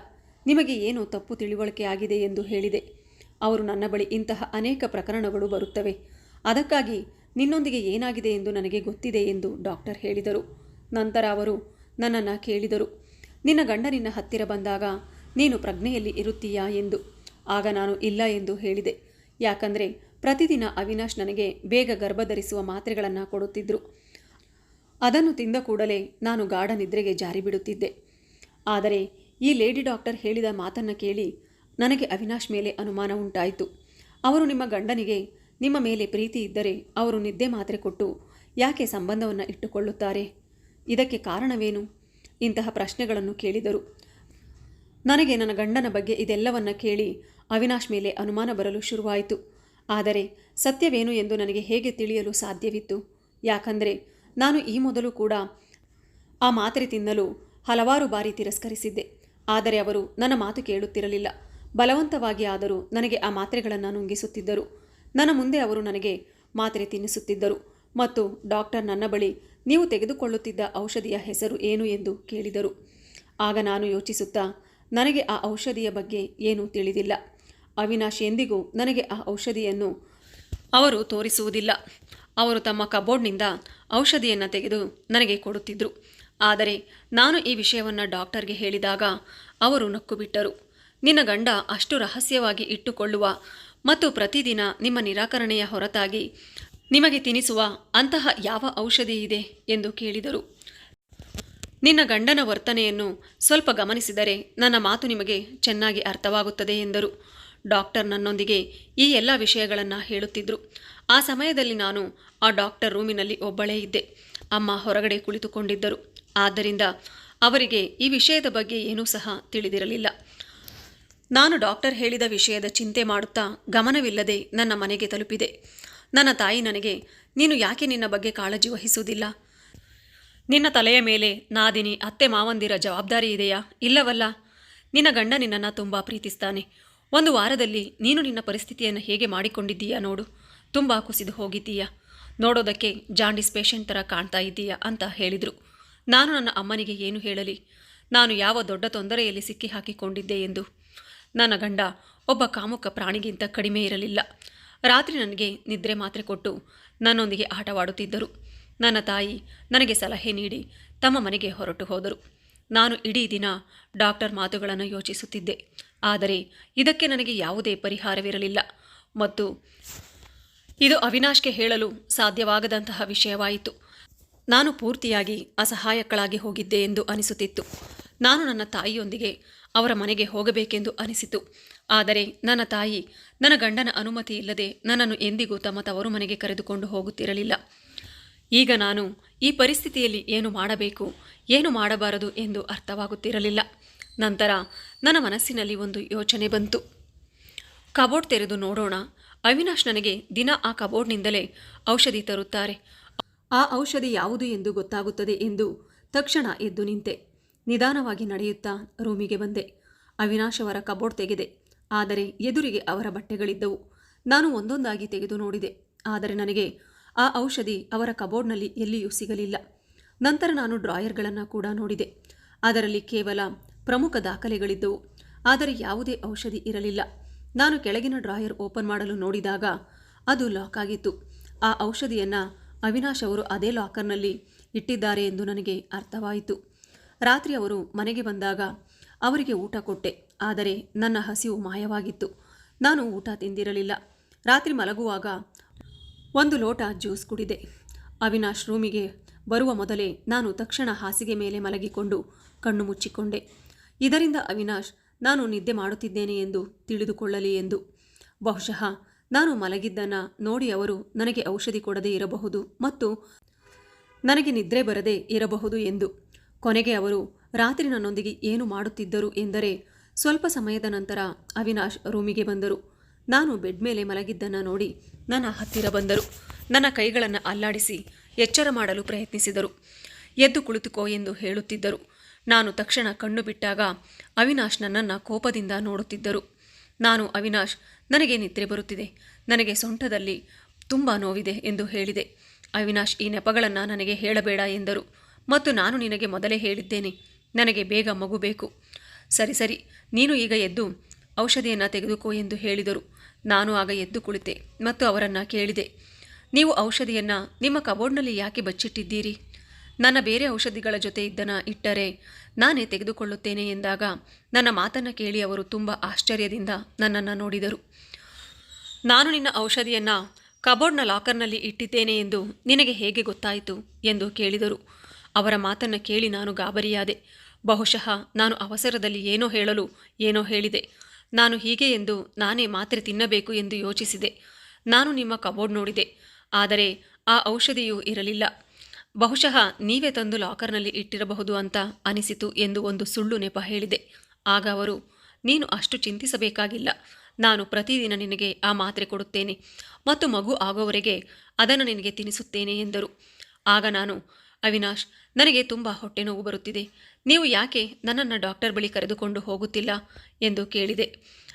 ನಿಮಗೆ ಏನು ತಪ್ಪು ತಿಳುವಳಿಕೆ ಆಗಿದೆ ಎಂದು ಹೇಳಿದೆ. ಅವರು ನನ್ನ ಬಳಿ ಇಂತಹ ಅನೇಕ ಪ್ರಕರಣಗಳು ಬರುತ್ತವೆ. ಅದಕ್ಕಾಗಿ ನಿನ್ನೊಂದಿಗೆ ಏನಾಗಿದೆ ಎಂದು ನನಗೆ ಗೊತ್ತಿದೆ ಎಂದು ಡಾಕ್ಟರ್ ಹೇಳಿದರು. ನಂತರ ಅವರು ನನ್ನನ್ನು ಕೇಳಿದರು. ನಿನ್ನ ಗಂಡ ನಿನ್ನ ಹತ್ತಿರ ಬಂದಾಗ ನೀನು ಪ್ರಜ್ಞೆಯಲ್ಲಿ ಇರುತ್ತೀಯಾ ಎಂದು. ಆಗ ನಾನು ಇಲ್ಲ ಎಂದು ಹೇಳಿದೆ. ಯಾಕಂದರೆ ಪ್ರತಿದಿನ ಅವಿನಾಶ್ ನನಗೆ ಬೇಗ ಗರ್ಭಧರಿಸುವ ಮಾತ್ರೆಗಳನ್ನು ಕೊಡುತ್ತಿದ್ದರು ಅದನ್ನು ತಿಂದ ಕೂಡಲೇ ನಾನು ಗಾಢ ನಿದ್ರೆಗೆ ಜಾರಿ ಬಿಡುತ್ತಿದ್ದೆ. ಆದರೆ ಈ ಲೇಡಿ ಡಾಕ್ಟರ್ ಹೇಳಿದ ಮಾತನ್ನು ಕೇಳಿ ನನಗೆ ಅವಿನಾಶ್ ಮೇಲೆ ಅನುಮಾನ ಉಂಟಾಯಿತು. ಅವರು ನಿಮ್ಮ ಗಂಡನಿಗೆ ನಿಮ್ಮ ಮೇಲೆ ಪ್ರೀತಿ ಇದ್ದರೆ ಅವರು ನಿದ್ದೆ ಮಾತ್ರೆ ಕೊಟ್ಟು ಯಾಕೆ ಸಂಬಂಧವನ್ನು ಇಟ್ಟುಕೊಳ್ಳುತ್ತಾರೆ? ಇದಕ್ಕೆ ಕಾರಣವೇನು? ಇಂತಹ ಪ್ರಶ್ನೆಗಳನ್ನು ಕೇಳಿದರು. ನನಗೆ ನನ್ನ ಗಂಡನ ಬಗ್ಗೆ ಇದೆಲ್ಲವನ್ನ ಕೇಳಿ ಅವಿನಾಶ್ ಮೇಲೆ ಅನುಮಾನ ಬರಲು ಶುರುವಾಯಿತು. ಆದರೆ ಸತ್ಯವೇನು ಎಂದು ನನಗೆ ಹೇಗೆ ತಿಳಿಯಲು ಸಾಧ್ಯವಿತ್ತು? ಯಾಕಂದರೆ ನಾನು ಈ ಮೊದಲು ಕೂಡ ಆ ಮಾತ್ರೆ ತಿನ್ನಲು ಹಲವಾರು ಬಾರಿ ತಿರಸ್ಕರಿಸಿದ್ದೆ. ಆದರೆ ಅವರು ನನ್ನ ಮಾತು ಕೇಳುತ್ತಿರಲಿಲ್ಲ. ಬಲವಂತವಾಗಿ ಆದರೂ ನನಗೆ ಆ ಮಾತ್ರೆಗಳನ್ನು ನುಂಗಿಸುತ್ತಿದ್ದರು. ನನ್ನ ಮುಂದೆ ಅವರು ನನಗೆ ಮಾತ್ರೆ ತಿನ್ನಿಸುತ್ತಿದ್ದರು ಮತ್ತು ಡಾಕ್ಟರ್ ನನ್ನ ಬಳಿ ನೀವು ತೆಗೆದುಕೊಳ್ಳುತ್ತಿದ್ದ ಔಷಧಿಯ ಹೆಸರು ಏನು ಎಂದು ಕೇಳಿದರು. ಆಗ ನಾನು ಯೋಚಿಸುತ್ತಾ, ನನಗೆ ಆ ಔಷಧಿಯ ಬಗ್ಗೆ ಏನೂ ತಿಳಿದಿಲ್ಲ. ಅವಿನಾಶ್ ಎಂದಿಗೂ ನನಗೆ ಆ ಔಷಧಿಯನ್ನು ಅವರು ತೋರಿಸುವುದಿಲ್ಲ. ಅವರು ತಮ್ಮ ಕಬೋರ್ಡ್ನಿಂದ ಔಷಧಿಯನ್ನು ತೆಗೆದು ನನಗೆ ಕೊಡುತ್ತಿದ್ದರು ಆದರೆ ನಾನು ಈ ವಿಷಯವನ್ನು ಡಾಕ್ಟರ್ಗೆ ಹೇಳಿದಾಗ ಅವರು ನಕ್ಕು ಬಿಟ್ಟರು. ನಿನ್ನ ಗಂಡ ಅಷ್ಟು ರಹಸ್ಯವಾಗಿ ಇಟ್ಟುಕೊಳ್ಳುವ ಮತ್ತು ಪ್ರತಿದಿನ ನಿಮ್ಮ ನಿರಾಕರಣೆಯ ಹೊರತಾಗಿ ನಿಮಗೆ ತಿನಿಸುವ ಅಂತಹ ಯಾವ ಔಷಧಿ ಇದೆ ಎಂದು ಕೇಳಿದರು. ನಿನ್ನ ಗಂಡನ ವರ್ತನೆಯನ್ನು ಸ್ವಲ್ಪ ಗಮನಿಸಿದರೆ ನನ್ನ ಮಾತು ನಿಮಗೆ ಚೆನ್ನಾಗಿ ಅರ್ಥವಾಗುತ್ತದೆ ಎಂದರು. ಡಾಕ್ಟರ್ ನನ್ನೊಂದಿಗೆ ಈ ಎಲ್ಲ ವಿಷಯಗಳನ್ನು ಹೇಳುತ್ತಿದ್ದರು ಆ ಸಮಯದಲ್ಲಿ ನಾನು ಆ ಡಾಕ್ಟರ್ ರೂಮಿನಲ್ಲಿ ಒಬ್ಬಳೇ ಇದ್ದೆ. ಅಮ್ಮ ಹೊರಗಡೆ ಕುಳಿತುಕೊಂಡಿದ್ದರು. ಆದ್ದರಿಂದ ಅವರಿಗೆ ಈ ವಿಷಯದ ಬಗ್ಗೆ ಏನೂ ಸಹ ತಿಳಿದಿರಲಿಲ್ಲ. ನಾನು ಡಾಕ್ಟರ್ ಹೇಳಿದ ವಿಷಯದ ಚಿಂತೆ ಮಾಡುತ್ತಾ ಗಮನವಿಲ್ಲದೆ ನನ್ನ ಮನೆಗೆ ತಲುಪಿದೆ. ನನ್ನ ತಾಯಿ ನನಗೆ, ನೀನು ಯಾಕೆ ನಿನ್ನ ಬಗ್ಗೆ ಕಾಳಜಿ ವಹಿಸುವುದಿಲ್ಲ? ನಿನ್ನ ತಲೆಯ ಮೇಲೆ ನಾದಿನಿ, ಅತ್ತೆ ಮಾವಂದಿರ ಜವಾಬ್ದಾರಿ ಇದೆಯಾ? ಇಲ್ಲವಲ್ಲ. ನಿನ್ನ ಗಂಡ ನಿನ್ನನ್ನು ತುಂಬ ಪ್ರೀತಿಸ್ತಾನೆ. ಒಂದು ವಾರದಲ್ಲಿ ನೀನು ನಿನ್ನ ಪರಿಸ್ಥಿತಿಯನ್ನು ಹೇಗೆ ಮಾಡಿಕೊಂಡಿದ್ದೀಯಾ ನೋಡು. ತುಂಬ ಕುಸಿದು ಹೋಗಿದ್ದೀಯಾ? ನೋಡೋದಕ್ಕೆ ಜಾಂಡಿಸ್ ಪೇಷಂಟ್ ಥರ ಕಾಣ್ತಾ ಇದ್ದೀಯಾ ಅಂತ ಹೇಳಿದರು. ನಾನು ನನ್ನ ಅಮ್ಮನಿಗೆ ಏನು ಹೇಳಲಿ? ನಾನು ಯಾವ ದೊಡ್ಡ ತೊಂದರೆಯಲ್ಲಿ ಸಿಕ್ಕಿ ಹಾಕಿಕೊಂಡಿದ್ದೆ ಎಂದು. ನನ್ನ ಗಂಡ ಒಬ್ಬ ಕಾಮುಕ ಪ್ರಾಣಿಗಿಂತ ಕಡಿಮೆ ಇರಲಿಲ್ಲ. ರಾತ್ರಿ ನನಗೆ ನಿದ್ರೆ ಮಾತ್ರೆ ಕೊಟ್ಟು ನನ್ನೊಂದಿಗೆ ಆಟವಾಡುತ್ತಿದ್ದರು. ನನ್ನ ತಾಯಿ ನನಗೆ ಸಲಹೆ ನೀಡಿ ತಮ್ಮ ಮನೆಗೆ ಹೊರಟು ಹೋದರು. ನಾನು ಇಡೀ ದಿನ ಡಾಕ್ಟರ್ ಮಾತುಗಳನ್ನು ಯೋಚಿಸುತ್ತಿದ್ದೆ. ಆದರೆ ಇದಕ್ಕೆ ನನಗೆ ಯಾವುದೇ ಪರಿಹಾರವಿರಲಿಲ್ಲ. ಮತ್ತು ಇದು ಅವಿನಾಶ್ಗೆ ಹೇಳಲು ಸಾಧ್ಯವಾಗದಂತಹ ವಿಷಯವಾಯಿತು. ನಾನು ಪೂರ್ತಿಯಾಗಿ ಅಸಹಾಯಕಳಾಗಿ ಹೋಗಿದ್ದೆ ಎಂದು ಅನಿಸುತ್ತಿತ್ತು. ನಾನು ನನ್ನ ತಾಯಿಯೊಂದಿಗೆ ಅವರ ಮನೆಗೆ ಹೋಗಬೇಕೆಂದು ಅನಿಸಿತು. ಆದರೆ ನನ್ನ ತಾಯಿ, ನನ್ನ ಗಂಡನ ಅನುಮತಿ ಇಲ್ಲದೆ ನನ್ನನ್ನು ಎಂದಿಗೂ ತಮ್ಮ ತವರು ಮನೆಗೆ ಕರೆದುಕೊಂಡು ಹೋಗುತ್ತಿರಲಿಲ್ಲ. ಈಗ ನಾನು ಈ ಪರಿಸ್ಥಿತಿಯಲ್ಲಿ ಏನು ಮಾಡಬೇಕು, ಏನು ಮಾಡಬಾರದು ಎಂದು ಅರ್ಥವಾಗುತ್ತಿರಲಿಲ್ಲ. ನಂತರ ನನ್ನ ಮನಸ್ಸಿನಲ್ಲಿ ಒಂದು ಯೋಚನೆ ಬಂತು. ಕಬೋರ್ಡ್ ತೆರೆದು ನೋಡೋಣ ಅವಿನಾಶ್ ನನಗೆ ದಿನ ಆ ಕಬೋರ್ಡ್ನಿಂದಲೇ ಔಷಧಿ ತರುತ್ತಾರೆ. ಆ ಔಷಧಿ ಯಾವುದು ಎಂದು ಗೊತ್ತಾಗುತ್ತದೆ ಎಂದು ತಕ್ಷಣ ಎದ್ದು ನಿಂತೆ. ನಿಧಾನವಾಗಿ ನಡೆಯುತ್ತಾ ರೂಮಿಗೆ ಬಂದೆ. ಅವಿನಾಶ್ ಅವರ ಕಬೋರ್ಡ್ ತೆಗೆದೆ. ಆದರೆ ಎದುರಿಗೆ ಅವರ ಬಟ್ಟೆಗಳಿದ್ದವು. ನಾನು ಒಂದೊಂದಾಗಿ ತೆಗೆದು ನೋಡಿದೆ. ಆದರೆ ನನಗೆ ಆ ಔಷಧಿ ಅವರ ಕಬೋರ್ಡ್ನಲ್ಲಿ ಎಲ್ಲಿಯೂ ಸಿಗಲಿಲ್ಲ. ನಂತರ ನಾನು ಡ್ರಾಯರ್ಗಳನ್ನು ಕೂಡ ನೋಡಿದೆ. ಅದರಲ್ಲಿ ಕೇವಲ ಪ್ರಮುಖ ದಾಖಲೆಗಳಿದ್ದವು. ಆದರೆ ಯಾವುದೇ ಔಷಧಿ ಇರಲಿಲ್ಲ. ನಾನು ಕೆಳಗಿನ ಡ್ರಾಯರ್ ಓಪನ್ ಮಾಡಲು ನೋಡಿದಾಗ ಅದು ಲಾಕ್ ಆಗಿತ್ತು. ಆ ಔಷಧಿಯನ್ನು ಅವಿನಾಶ್ ಅವರು ಅದೇ ಲಾಕರ್ನಲ್ಲಿ ಇಟ್ಟಿದ್ದಾರೆ ಎಂದು ನನಗೆ ಅರ್ಥವಾಯಿತು. ರಾತ್ರಿ ಅವರು ಮನೆಗೆ ಬಂದಾಗ ಅವರಿಗೆ ಊಟ ಕೊಟ್ಟೆ. ಆದರೆ ನನ್ನ ಹಸಿವು ಮಾಯವಾಗಿತ್ತು. ನಾನು ಊಟ ತಿಂದಿರಲಿಲ್ಲ. ರಾತ್ರಿ ಮಲಗುವಾಗ ಒಂದು ಲೋಟ ಜ್ಯೂಸ್ ಕುಡಿದೆ. ಅವಿನಾಶ್ ರೂಮಿಗೆ ಬರುವ ಮೊದಲೇ ನಾನು ತಕ್ಷಣ ಹಾಸಿಗೆ ಮೇಲೆ ಮಲಗಿಕೊಂಡು ಕಣ್ಣು ಮುಚ್ಚಿಕೊಂಡೆ. ಇದರಿಂದ ಅವಿನಾಶ್ ನಾನು ನಿದ್ದೆ ಮಾಡುತ್ತಿದ್ದೇನೆ ಎಂದು ತಿಳಿದುಕೊಳ್ಳಲಿ ಎಂದು. ಬಹುಶಃ ನಾನು ಮಲಗಿದ್ದನ್ನು ನೋಡಿ ಅವರು ನನಗೆ ಔಷಧಿ ಕೊಡದೇ ಇರಬಹುದು ಮತ್ತು ನನಗೆ ನಿದ್ರೆ ಬರದೇ ಇರಬಹುದು ಎಂದು. ಕೊನೆಗೆ ಅವರು, ರಾತ್ರಿ ನನ್ನೊಂದಿಗೆ ಏನು ಮಾಡುತ್ತಿದ್ದರು ಎಂದರೆ ಸ್ವಲ್ಪ ಸಮಯದ ನಂತರ ಅವಿನಾಶ್ ರೂಮಿಗೆ ಬಂದರು. ನಾನು ಬೆಡ್ ಮೇಲೆ ಮಲಗಿದ್ದನ್ನು ನೋಡಿ ನನ್ನ ಹತ್ತಿರ ಬಂದರು. ನನ್ನ ಕೈಗಳನ್ನು ಅಲ್ಲಾಡಿಸಿ ಎಚ್ಚರ ಮಾಡಲು ಪ್ರಯತ್ನಿಸಿದರು. ಎದ್ದು ಕುಳಿತುಕೋ ಎಂದು ಹೇಳುತ್ತಿದ್ದರು. ನಾನು ತಕ್ಷಣ ಕಣ್ಣು ಬಿಟ್ಟಾಗ ಅವಿನಾಶ್ ನನ್ನನ್ನು ಕೋಪದಿಂದ ನೋಡುತ್ತಿದ್ದರು. ನಾನು, ಅವಿನಾಶ್, ನನಗೆ ನಿದ್ರೆ ಬರುತ್ತಿದೆ. ನನಗೆ ಸೊಂಟದಲ್ಲಿ ತುಂಬ ನೋವಿದೆ ಎಂದು ಹೇಳಿದೆ. ಅವಿನಾಶ್, ಈ ನೆಪಗಳನ್ನು ನನಗೆ ಹೇಳಬೇಡ ಎಂದರು. ಮತ್ತು ನಾನು ನಿನಗೆ ಮೊದಲೇ ಹೇಳಿದ್ದೇನೆ. ನನಗೆ ಬೇಗ ಮಗು ಬೇಕು ಸರಿ ಸರಿ. ನೀನು ಈಗ ಎದ್ದು ಔಷಧಿಯನ್ನು ತೆಗೆದುಕೋ ಎಂದು ಹೇಳಿದರು. ನಾನು ಆಗ ಎದ್ದು ಕುಳಿತೆ ಮತ್ತು ಅವರನ್ನು ಕೇಳಿದೆ. ನೀವು ಔಷಧಿಯನ್ನು ನಿಮ್ಮ ಕಬೋರ್ಡ್ನಲ್ಲಿ ಯಾಕೆ ಬಚ್ಚಿಟ್ಟಿದ್ದೀರಿ? ನನ್ನ ಬೇರೆ ಔಷಧಿಗಳ ಜೊತೆ ಇದ್ದನ ಇಟ್ಟರೆ ನಾನೇ ತೆಗೆದುಕೊಳ್ಳುತ್ತೇನೆ ಎಂದಾಗ ನನ್ನ ಮಾತನ್ನು ಕೇಳಿ ಅವರು ತುಂಬ ಆಶ್ಚರ್ಯದಿಂದ ನನ್ನನ್ನು ನೋಡಿದರು. ನಾನು ನಿನ್ನ ಔಷಧಿಯನ್ನು ಕಬೋರ್ಡ್ನ ಲಾಕರ್ನಲ್ಲಿ ಇಟ್ಟಿದ್ದೇನೆ ಎಂದು ನಿನಗೆ ಹೇಗೆ ಗೊತ್ತಾಯಿತು ಎಂದು ಕೇಳಿದರು. ಅವರ ಮಾತನ್ನು ಕೇಳಿ ನಾನು ಗಾಬರಿಯಾದೆ. ಬಹುಶಃ ನಾನು ಅವಸರದಲ್ಲಿ ಏನೋ ಹೇಳಲು ಏನೋ ಹೇಳಿದೆ. ನಾನು ಹೀಗೆ ಎಂದು ನಾನೇ ಮಾತ್ರೆ ತಿನ್ನಬೇಕು ಎಂದು ಯೋಚಿಸಿದೆ. ನಾನು ನಿಮ್ಮ ಕಬೋರ್ಡ್ ನೋಡಿದೆ. ಆದರೆ ಆ ಔಷಧಿಯೂ ಇರಲಿಲ್ಲ. ಬಹುಶಃ ನೀವೇ ತಂದು ಲಾಕರ್ನಲ್ಲಿ ಇಟ್ಟಿರಬಹುದು ಅಂತ ಅನಿಸಿತು ಎಂದು ಒಂದು ಸುಳ್ಳು ನೆಪ ಹೇಳಿದೆ. ಆಗ ಅವರು, ನೀನು ಅಷ್ಟು ಚಿಂತಿಸಬೇಕಾಗಿಲ್ಲ. ನಾನು ಪ್ರತಿದಿನ ನಿನಗೆ ಆ ಮಾತ್ರೆ ಕೊಡುತ್ತೇನೆ ಮತ್ತು ಮಗು ಆಗೋವರೆಗೆ ಅದನ್ನು ನಿನಗೆ ತಿನ್ನಿಸುತ್ತೇನೆ ಎಂದರು. ಆಗ ನಾನು, ಅವಿನಾಶ್, ನನಗೆ ತುಂಬ ಹೊಟ್ಟೆ ನೋವು ಬರುತ್ತಿದೆ. ನೀವು ಯಾಕೆ ನನ್ನನ್ನು ಡಾಕ್ಟರ್ ಬಳಿ ಕರೆದುಕೊಂಡು ಹೋಗುತ್ತಿಲ್ಲ? ಎಂದು ಕೇಳಿದೆ.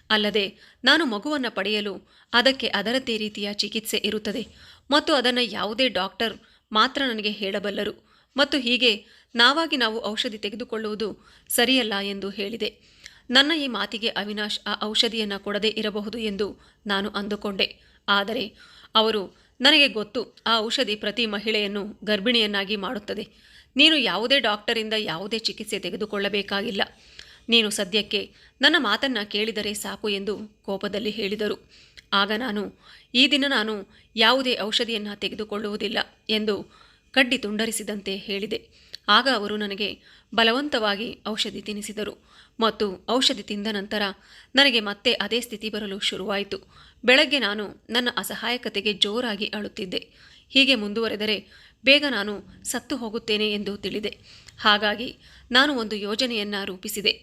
ಅಲ್ಲದೆ, ನಾನು ಮಗುವನ್ನು ಪಡೆಯಲು ಅದಕ್ಕೆ ಅದರದ್ದೇ ರೀತಿಯ ಚಿಕಿತ್ಸೆ ಇರುತ್ತದೆ ಮತ್ತು ಅದನ್ನು ಯಾವುದೇ ಡಾಕ್ಟರ್ ಮಾತ್ರ ನನಗೆ ಹೇಳಬಲ್ಲರು. ಮತ್ತು ಹೀಗೆ ನಾವಾಗಿ ನಾವು ಔಷಧಿ ತೆಗೆದುಕೊಳ್ಳುವುದು ಸರಿಯಲ್ಲ ಎಂದು ಹೇಳಿದೆ. ನನ್ನ ಈ ಮಾತಿಗೆ ಅವಿನಾಶ್ ಆ ಔಷಧಿಯನ್ನು ಕೊಡದೇ ಇರಬಹುದು ಎಂದು ನಾನು ಅಂದುಕೊಂಡೆ. ಆದರೆ ಅವರು, ನನಗೆ ಗೊತ್ತು, ಆ ಔಷಧಿ ಪ್ರತಿ ಮಹಿಳೆಯನ್ನು ಗರ್ಭಿಣಿಯನ್ನಾಗಿ ಮಾಡುತ್ತದೆ. ನೀನು ಯಾವುದೇ ಡಾಕ್ಟರಿಂದ ಯಾವುದೇ ಚಿಕಿತ್ಸೆ ತೆಗೆದುಕೊಳ್ಳಬೇಕಾಗಿಲ್ಲ. ನೀನು ಸದ್ಯಕ್ಕೆ ನನ್ನ ಮಾತನ್ನು ಕೇಳಿದರೆ ಸಾಕು ಎಂದು ಕೋಪದಲ್ಲಿ ಹೇಳಿದರು. ಆಗ ನಾನು, ಈ ದಿನ ನಾನು ಯಾವುದೇ ಔಷಧಿಯನ್ನು ತೆಗೆದುಕೊಳ್ಳುವುದಿಲ್ಲ ಎಂದು ಕಡ್ಡಿ ತುಂಡರಿಸಿದಂತೆ ಹೇಳಿದೆ. ಆಗ ಅವರು ನನಗೆ ಬಲವಂತವಾಗಿ ಔಷಧಿ ತಿನ್ನಿಸಿದರು ಮತ್ತು ಔಷಧಿ ತಿಂದ ನಂತರ ನನಗೆ ಮತ್ತೆ ಅದೇ ಸ್ಥಿತಿ ಬರಲು ಶುರುವಾಯಿತು. ಬೆಳಗ್ಗೆ ನಾನು ನನ್ನ ಅಸಹಾಯಕತೆಗೆ ಜೋರಾಗಿ ಅಳುತ್ತಿದ್ದೆ. ಹೀಗೆ ಮುಂದುವರೆದರೆ ಬೇಗ ನಾನು ಸತ್ತು ಹೋಗುತ್ತೇನೆ ಎಂದು ತಿಳಿದೆ. ಹಾಗಾಗಿ ನಾನು ಒಂದು ಯೋಜನೆಯನ್ನು ರೂಪಿಸಿದೆ.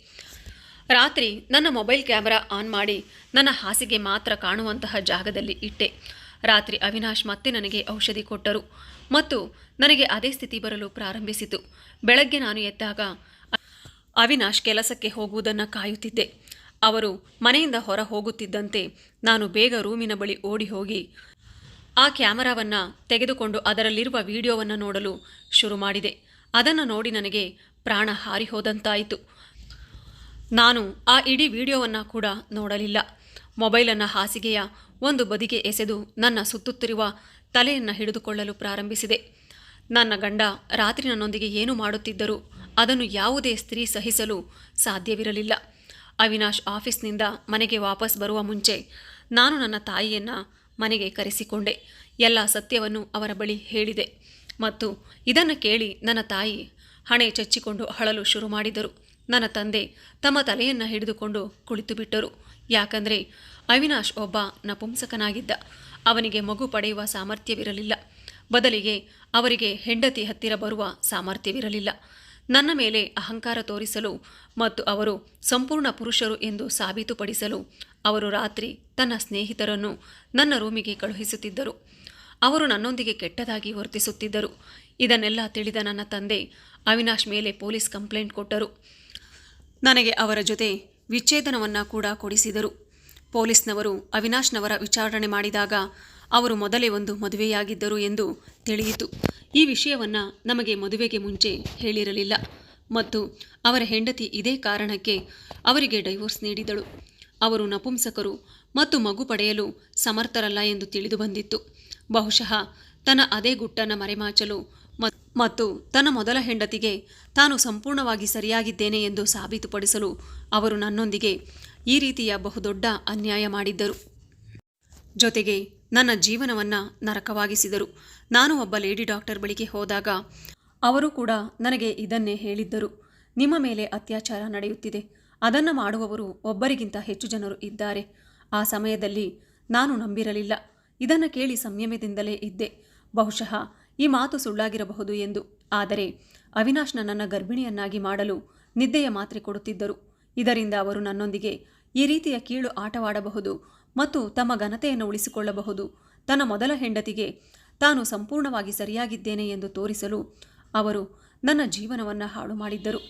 ರಾತ್ರಿ ನನ್ನ ಮೊಬೈಲ್ ಕ್ಯಾಮರಾ ಆನ್ ಮಾಡಿ ನನ್ನ ಹಾಸಿಗೆ ಮಾತ್ರ ಕಾಣುವಂತಹ ಜಾಗದಲ್ಲಿ ಇಟ್ಟೆ. ರಾತ್ರಿ ಅವಿನಾಶ್ ಮತ್ತೆ ನನಗೆ ಔಷಧಿ ಕೊಟ್ಟರು ಮತ್ತು ನನಗೆ ಅದೇ ಸ್ಥಿತಿ ಬರಲು ಪ್ರಾರಂಭಿಸಿತು. ಬೆಳಗ್ಗೆ ನಾನು ಎದ್ದಾಗ ಅವಿನಾಶ್ ಕೆಲಸಕ್ಕೆ ಹೋಗುವುದನ್ನು ಕಾಯುತ್ತಿದ್ದೆ. ಅವರು ಮನೆಯಿಂದ ಹೊರ ಹೋಗುತ್ತಿದ್ದಂತೆ ನಾನು ಬೇಗ ರೂಮಿನ ಬಳಿ ಓಡಿ ಹೋಗಿ ಆ ಕ್ಯಾಮರಾವನ್ನು ತೆಗೆದುಕೊಂಡು ಅದರಲ್ಲಿರುವ ವಿಡಿಯೋವನ್ನು ನೋಡಲು ಶುರು ಮಾಡಿದೆ. ಅದನ್ನು ನೋಡಿ ನನಗೆ ಪ್ರಾಣ ಹಾರಿ ಹೋದಂತಾಯಿತು. ನಾನು ಆ ಇಡೀ ವಿಡಿಯೋವನ್ನು ಕೂಡ ನೋಡಲಿಲ್ಲ. ಮೊಬೈಲನ್ನು ಹಾಸಿಗೆಯ ಒಂದು ಬದಿಗೆ ಎಸೆದು ನನ್ನ ಸುತ್ತುತ್ತಿರುವ ತಲೆಯನ್ನು ಹಿಡಿದುಕೊಳ್ಳಲು ಪ್ರಾರಂಭಿಸಿದೆ. ನನ್ನ ಗಂಡ ರಾತ್ರಿ ನನ್ನೊಂದಿಗೆ ಏನು ಮಾಡುತ್ತಿದ್ದರೂ ಅದನ್ನು ಯಾವುದೇ ಸ್ತ್ರೀ ಸಹಿಸಲು ಸಾಧ್ಯವಿರಲಿಲ್ಲ. ಅವಿನಾಶ್ ಆಫೀಸ್ನಿಂದ ಮನೆಗೆ ವಾಪಸ್ ಬರುವ ಮುಂಚೆ ನಾನು ನನ್ನ ತಾಯಿಯನ್ನು ಮನೆಗೆ ಕರೆಸಿಕೊಂಡೆ. ಎಲ್ಲ ಸತ್ಯವನ್ನು ಅವರ ಬಳಿ ಹೇಳಿದೆ. ಮತ್ತು ಇದನ್ನು ಕೇಳಿ ನನ್ನ ತಾಯಿ ಹಣೆ ಚಚ್ಚಿಕೊಂಡು ಅಳಲು ಶುರು ಮಾಡಿದರು. ನನ್ನ ತಂದೆ ತಮ್ಮ ತಲೆಯನ್ನು ಹಿಡಿದುಕೊಂಡು ಕುಳಿತು ಬಿಟ್ಟರು ಯಾಕಂದರೆ ಅವಿನಾಶ್ ಒಬ್ಬ ನಪುಂಸಕನಾಗಿದ್ದ. ಅವನಿಗೆ ಮಗು ಪಡೆಯುವ ಸಾಮರ್ಥ್ಯವಿರಲಿಲ್ಲ. ಬದಲಿಗೆ ಅವರಿಗೆ ಹೆಂಡತಿ ಹತ್ತಿರ ಬರುವ ಸಾಮರ್ಥ್ಯವಿರಲಿಲ್ಲ. ನನ್ನ ಮೇಲೆ ಅಹಂಕಾರ ತೋರಿಸಲು ಮತ್ತು ಅವರು ಸಂಪೂರ್ಣ ಪುರುಷರು ಎಂದು ಸಾಬೀತುಪಡಿಸಲು ಅವರು ರಾತ್ರಿ ತನ್ನ ಸ್ನೇಹಿತರನ್ನು ನನ್ನ ರೂಮಿಗೆ ಕಳುಹಿಸುತ್ತಿದ್ದರು. ಅವರು ನನ್ನೊಂದಿಗೆ ಕೆಟ್ಟದಾಗಿ ವರ್ತಿಸುತ್ತಿದ್ದರು. ಇದನ್ನೆಲ್ಲ ತಿಳಿದ ನನ್ನ ತಂದೆ ಅವಿನಾಶ್ ಮೇಲೆ ಪೊಲೀಸ್ ಕಂಪ್ಲೇಂಟ್ ಕೊಟ್ಟರು. ನನಗೆ ಅವರ ಜೊತೆ ವಿಚ್ಛೇದನವನ್ನು ಕೂಡ ಕೊಡಿಸಿದರು. ಪೊಲೀಸ್ನವರು ಅವಿನಾಶ್ನವರ ವಿಚಾರಣೆ ಮಾಡಿದಾಗ ಅವರು ಮೊದಲೇ ಒಂದು ಮದುವೆಯಾಗಿದ್ದರು ಎಂದು ತಿಳಿಯಿತು. ಈ ವಿಷಯವನ್ನು ನಮಗೆ ಮದುವೆಗೆ ಮುಂಚೆ ಹೇಳಿರಲಿಲ್ಲ ಮತ್ತು ಅವರ ಹೆಂಡತಿ ಇದೇ ಕಾರಣಕ್ಕೆ ಅವರಿಗೆ ಡೈವೋರ್ಸ್ ನೀಡಿದಳು. ಅವರು ನಪುಂಸಕರು ಮತ್ತು ಮಗು ಪಡೆಯಲು ಸಮರ್ಥರಲ್ಲ ಎಂದು ತಿಳಿದು ಬಂದಿತ್ತು. ಬಹುಶಃ ತನ್ನ ಅದೇ ಗುಟ್ಟನ್ನು ಮರೆಮಾಚಲು ಮತ್ತು ತನ್ನ ಮೊದಲ ಹೆಂಡತಿಗೆ ತಾನು ಸಂಪೂರ್ಣವಾಗಿ ಸರಿಯಾಗಿದ್ದೇನೆ ಎಂದು ಸಾಬೀತುಪಡಿಸಲು ಅವರು ನನ್ನೊಂದಿಗೆ ಈ ರೀತಿಯ ಬಹುದೊಡ್ಡ ಅನ್ಯಾಯ ಮಾಡಿದ್ದರು. ಜೊತೆಗೆ ನನ್ನ ಜೀವನವನ್ನು ನರಕವಾಗಿಸಿದರು. ನಾನು ಒಬ್ಬ ಲೇಡಿ ಡಾಕ್ಟರ್ ಬಳಿಗೆ ಹೋದಾಗ ಅವರು ಕೂಡ ನನಗೆ ಇದನ್ನೇ ಹೇಳಿದ್ದರು. ನಿಮ್ಮ ಮೇಲೆ ಅತ್ಯಾಚಾರ ನಡೆಯುತ್ತಿದೆ. ಅದನ್ನು ಮಾಡುವವರು ಒಬ್ಬರಿಗಿಂತ ಹೆಚ್ಚು ಜನರು ಇದ್ದಾರೆ. ಆ ಸಮಯದಲ್ಲಿ ನಾನು ನಂಬಿರಲಿಲ್ಲ. ಇದನ್ನು ಕೇಳಿ ಸಂಯಮದಿಂದಲೇ ಇದ್ದೆ. ಬಹುಶಃ ಈ ಮಾತು ಸುಳ್ಳಾಗಿರಬಹುದು ಎಂದು. ಆದರೆ ಅವಿನಾಶ್ ನನ್ನನ್ನು ಗರ್ಭಿಣಿಯನ್ನಾಗಿ ಮಾಡಲು ನಿದ್ದೆಯ ಮಾತ್ರೆ ಕೊಡುತ್ತಿದ್ದರು. ಇದರಿಂದ ಅವರು ನನ್ನೊಂದಿಗೆ ಈ ರೀತಿಯ ಕೀಳು ಆಟವಾಡಬಹುದು ಮತ್ತು ತಮ್ಮ ಘನತೆಯನ್ನು ಉಳಿಸಿಕೊಳ್ಳಬಹುದು. ತನ್ನ ಮೊದಲ ಹೆಂಡತಿಗೆ ತಾನು ಸಂಪೂರ್ಣವಾಗಿ ಸರಿಯಾಗಿದ್ದೇನೆ ಎಂದು ತೋರಿಸಲು ಅವರು ನನ್ನ ಜೀವನವನ್ನು ಹಾಳು ಮಾಡಿದ್ದರು.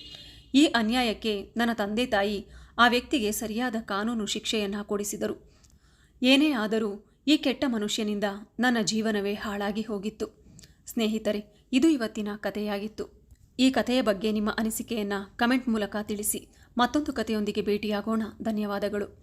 ಈ ಅನ್ಯಾಯಕ್ಕೆ ನನ್ನ ತಂದೆ ತಾಯಿ ಆ ವ್ಯಕ್ತಿಗೆ ಸರಿಯಾದ ಕಾನೂನು ಶಿಕ್ಷೆಯನ್ನು ಕೊಡಿಸಿದರು. ಏನೇ ಆದರೂ ಈ ಕೆಟ್ಟ ಮನುಷ್ಯನಿಂದ ನನ್ನ ಜೀವನವೇ ಹಾಳಾಗಿ ಹೋಗಿತ್ತು. ಸ್ನೇಹಿತರೆ, ಇದು ಇವತ್ತಿನ ಕಥೆಯಾಗಿತ್ತು. ಈ ಕಥೆಯ ಬಗ್ಗೆ ನಿಮ್ಮ ಅನಿಸಿಕೆಯನ್ನು ಕಮೆಂಟ್ ಮೂಲಕ ತಿಳಿಸಿ. ಮತ್ತೊಂದು ಕಥೆಯೊಂದಿಗೆ ಭೇಟಿಯಾಗೋಣ. ಧನ್ಯವಾದಗಳು.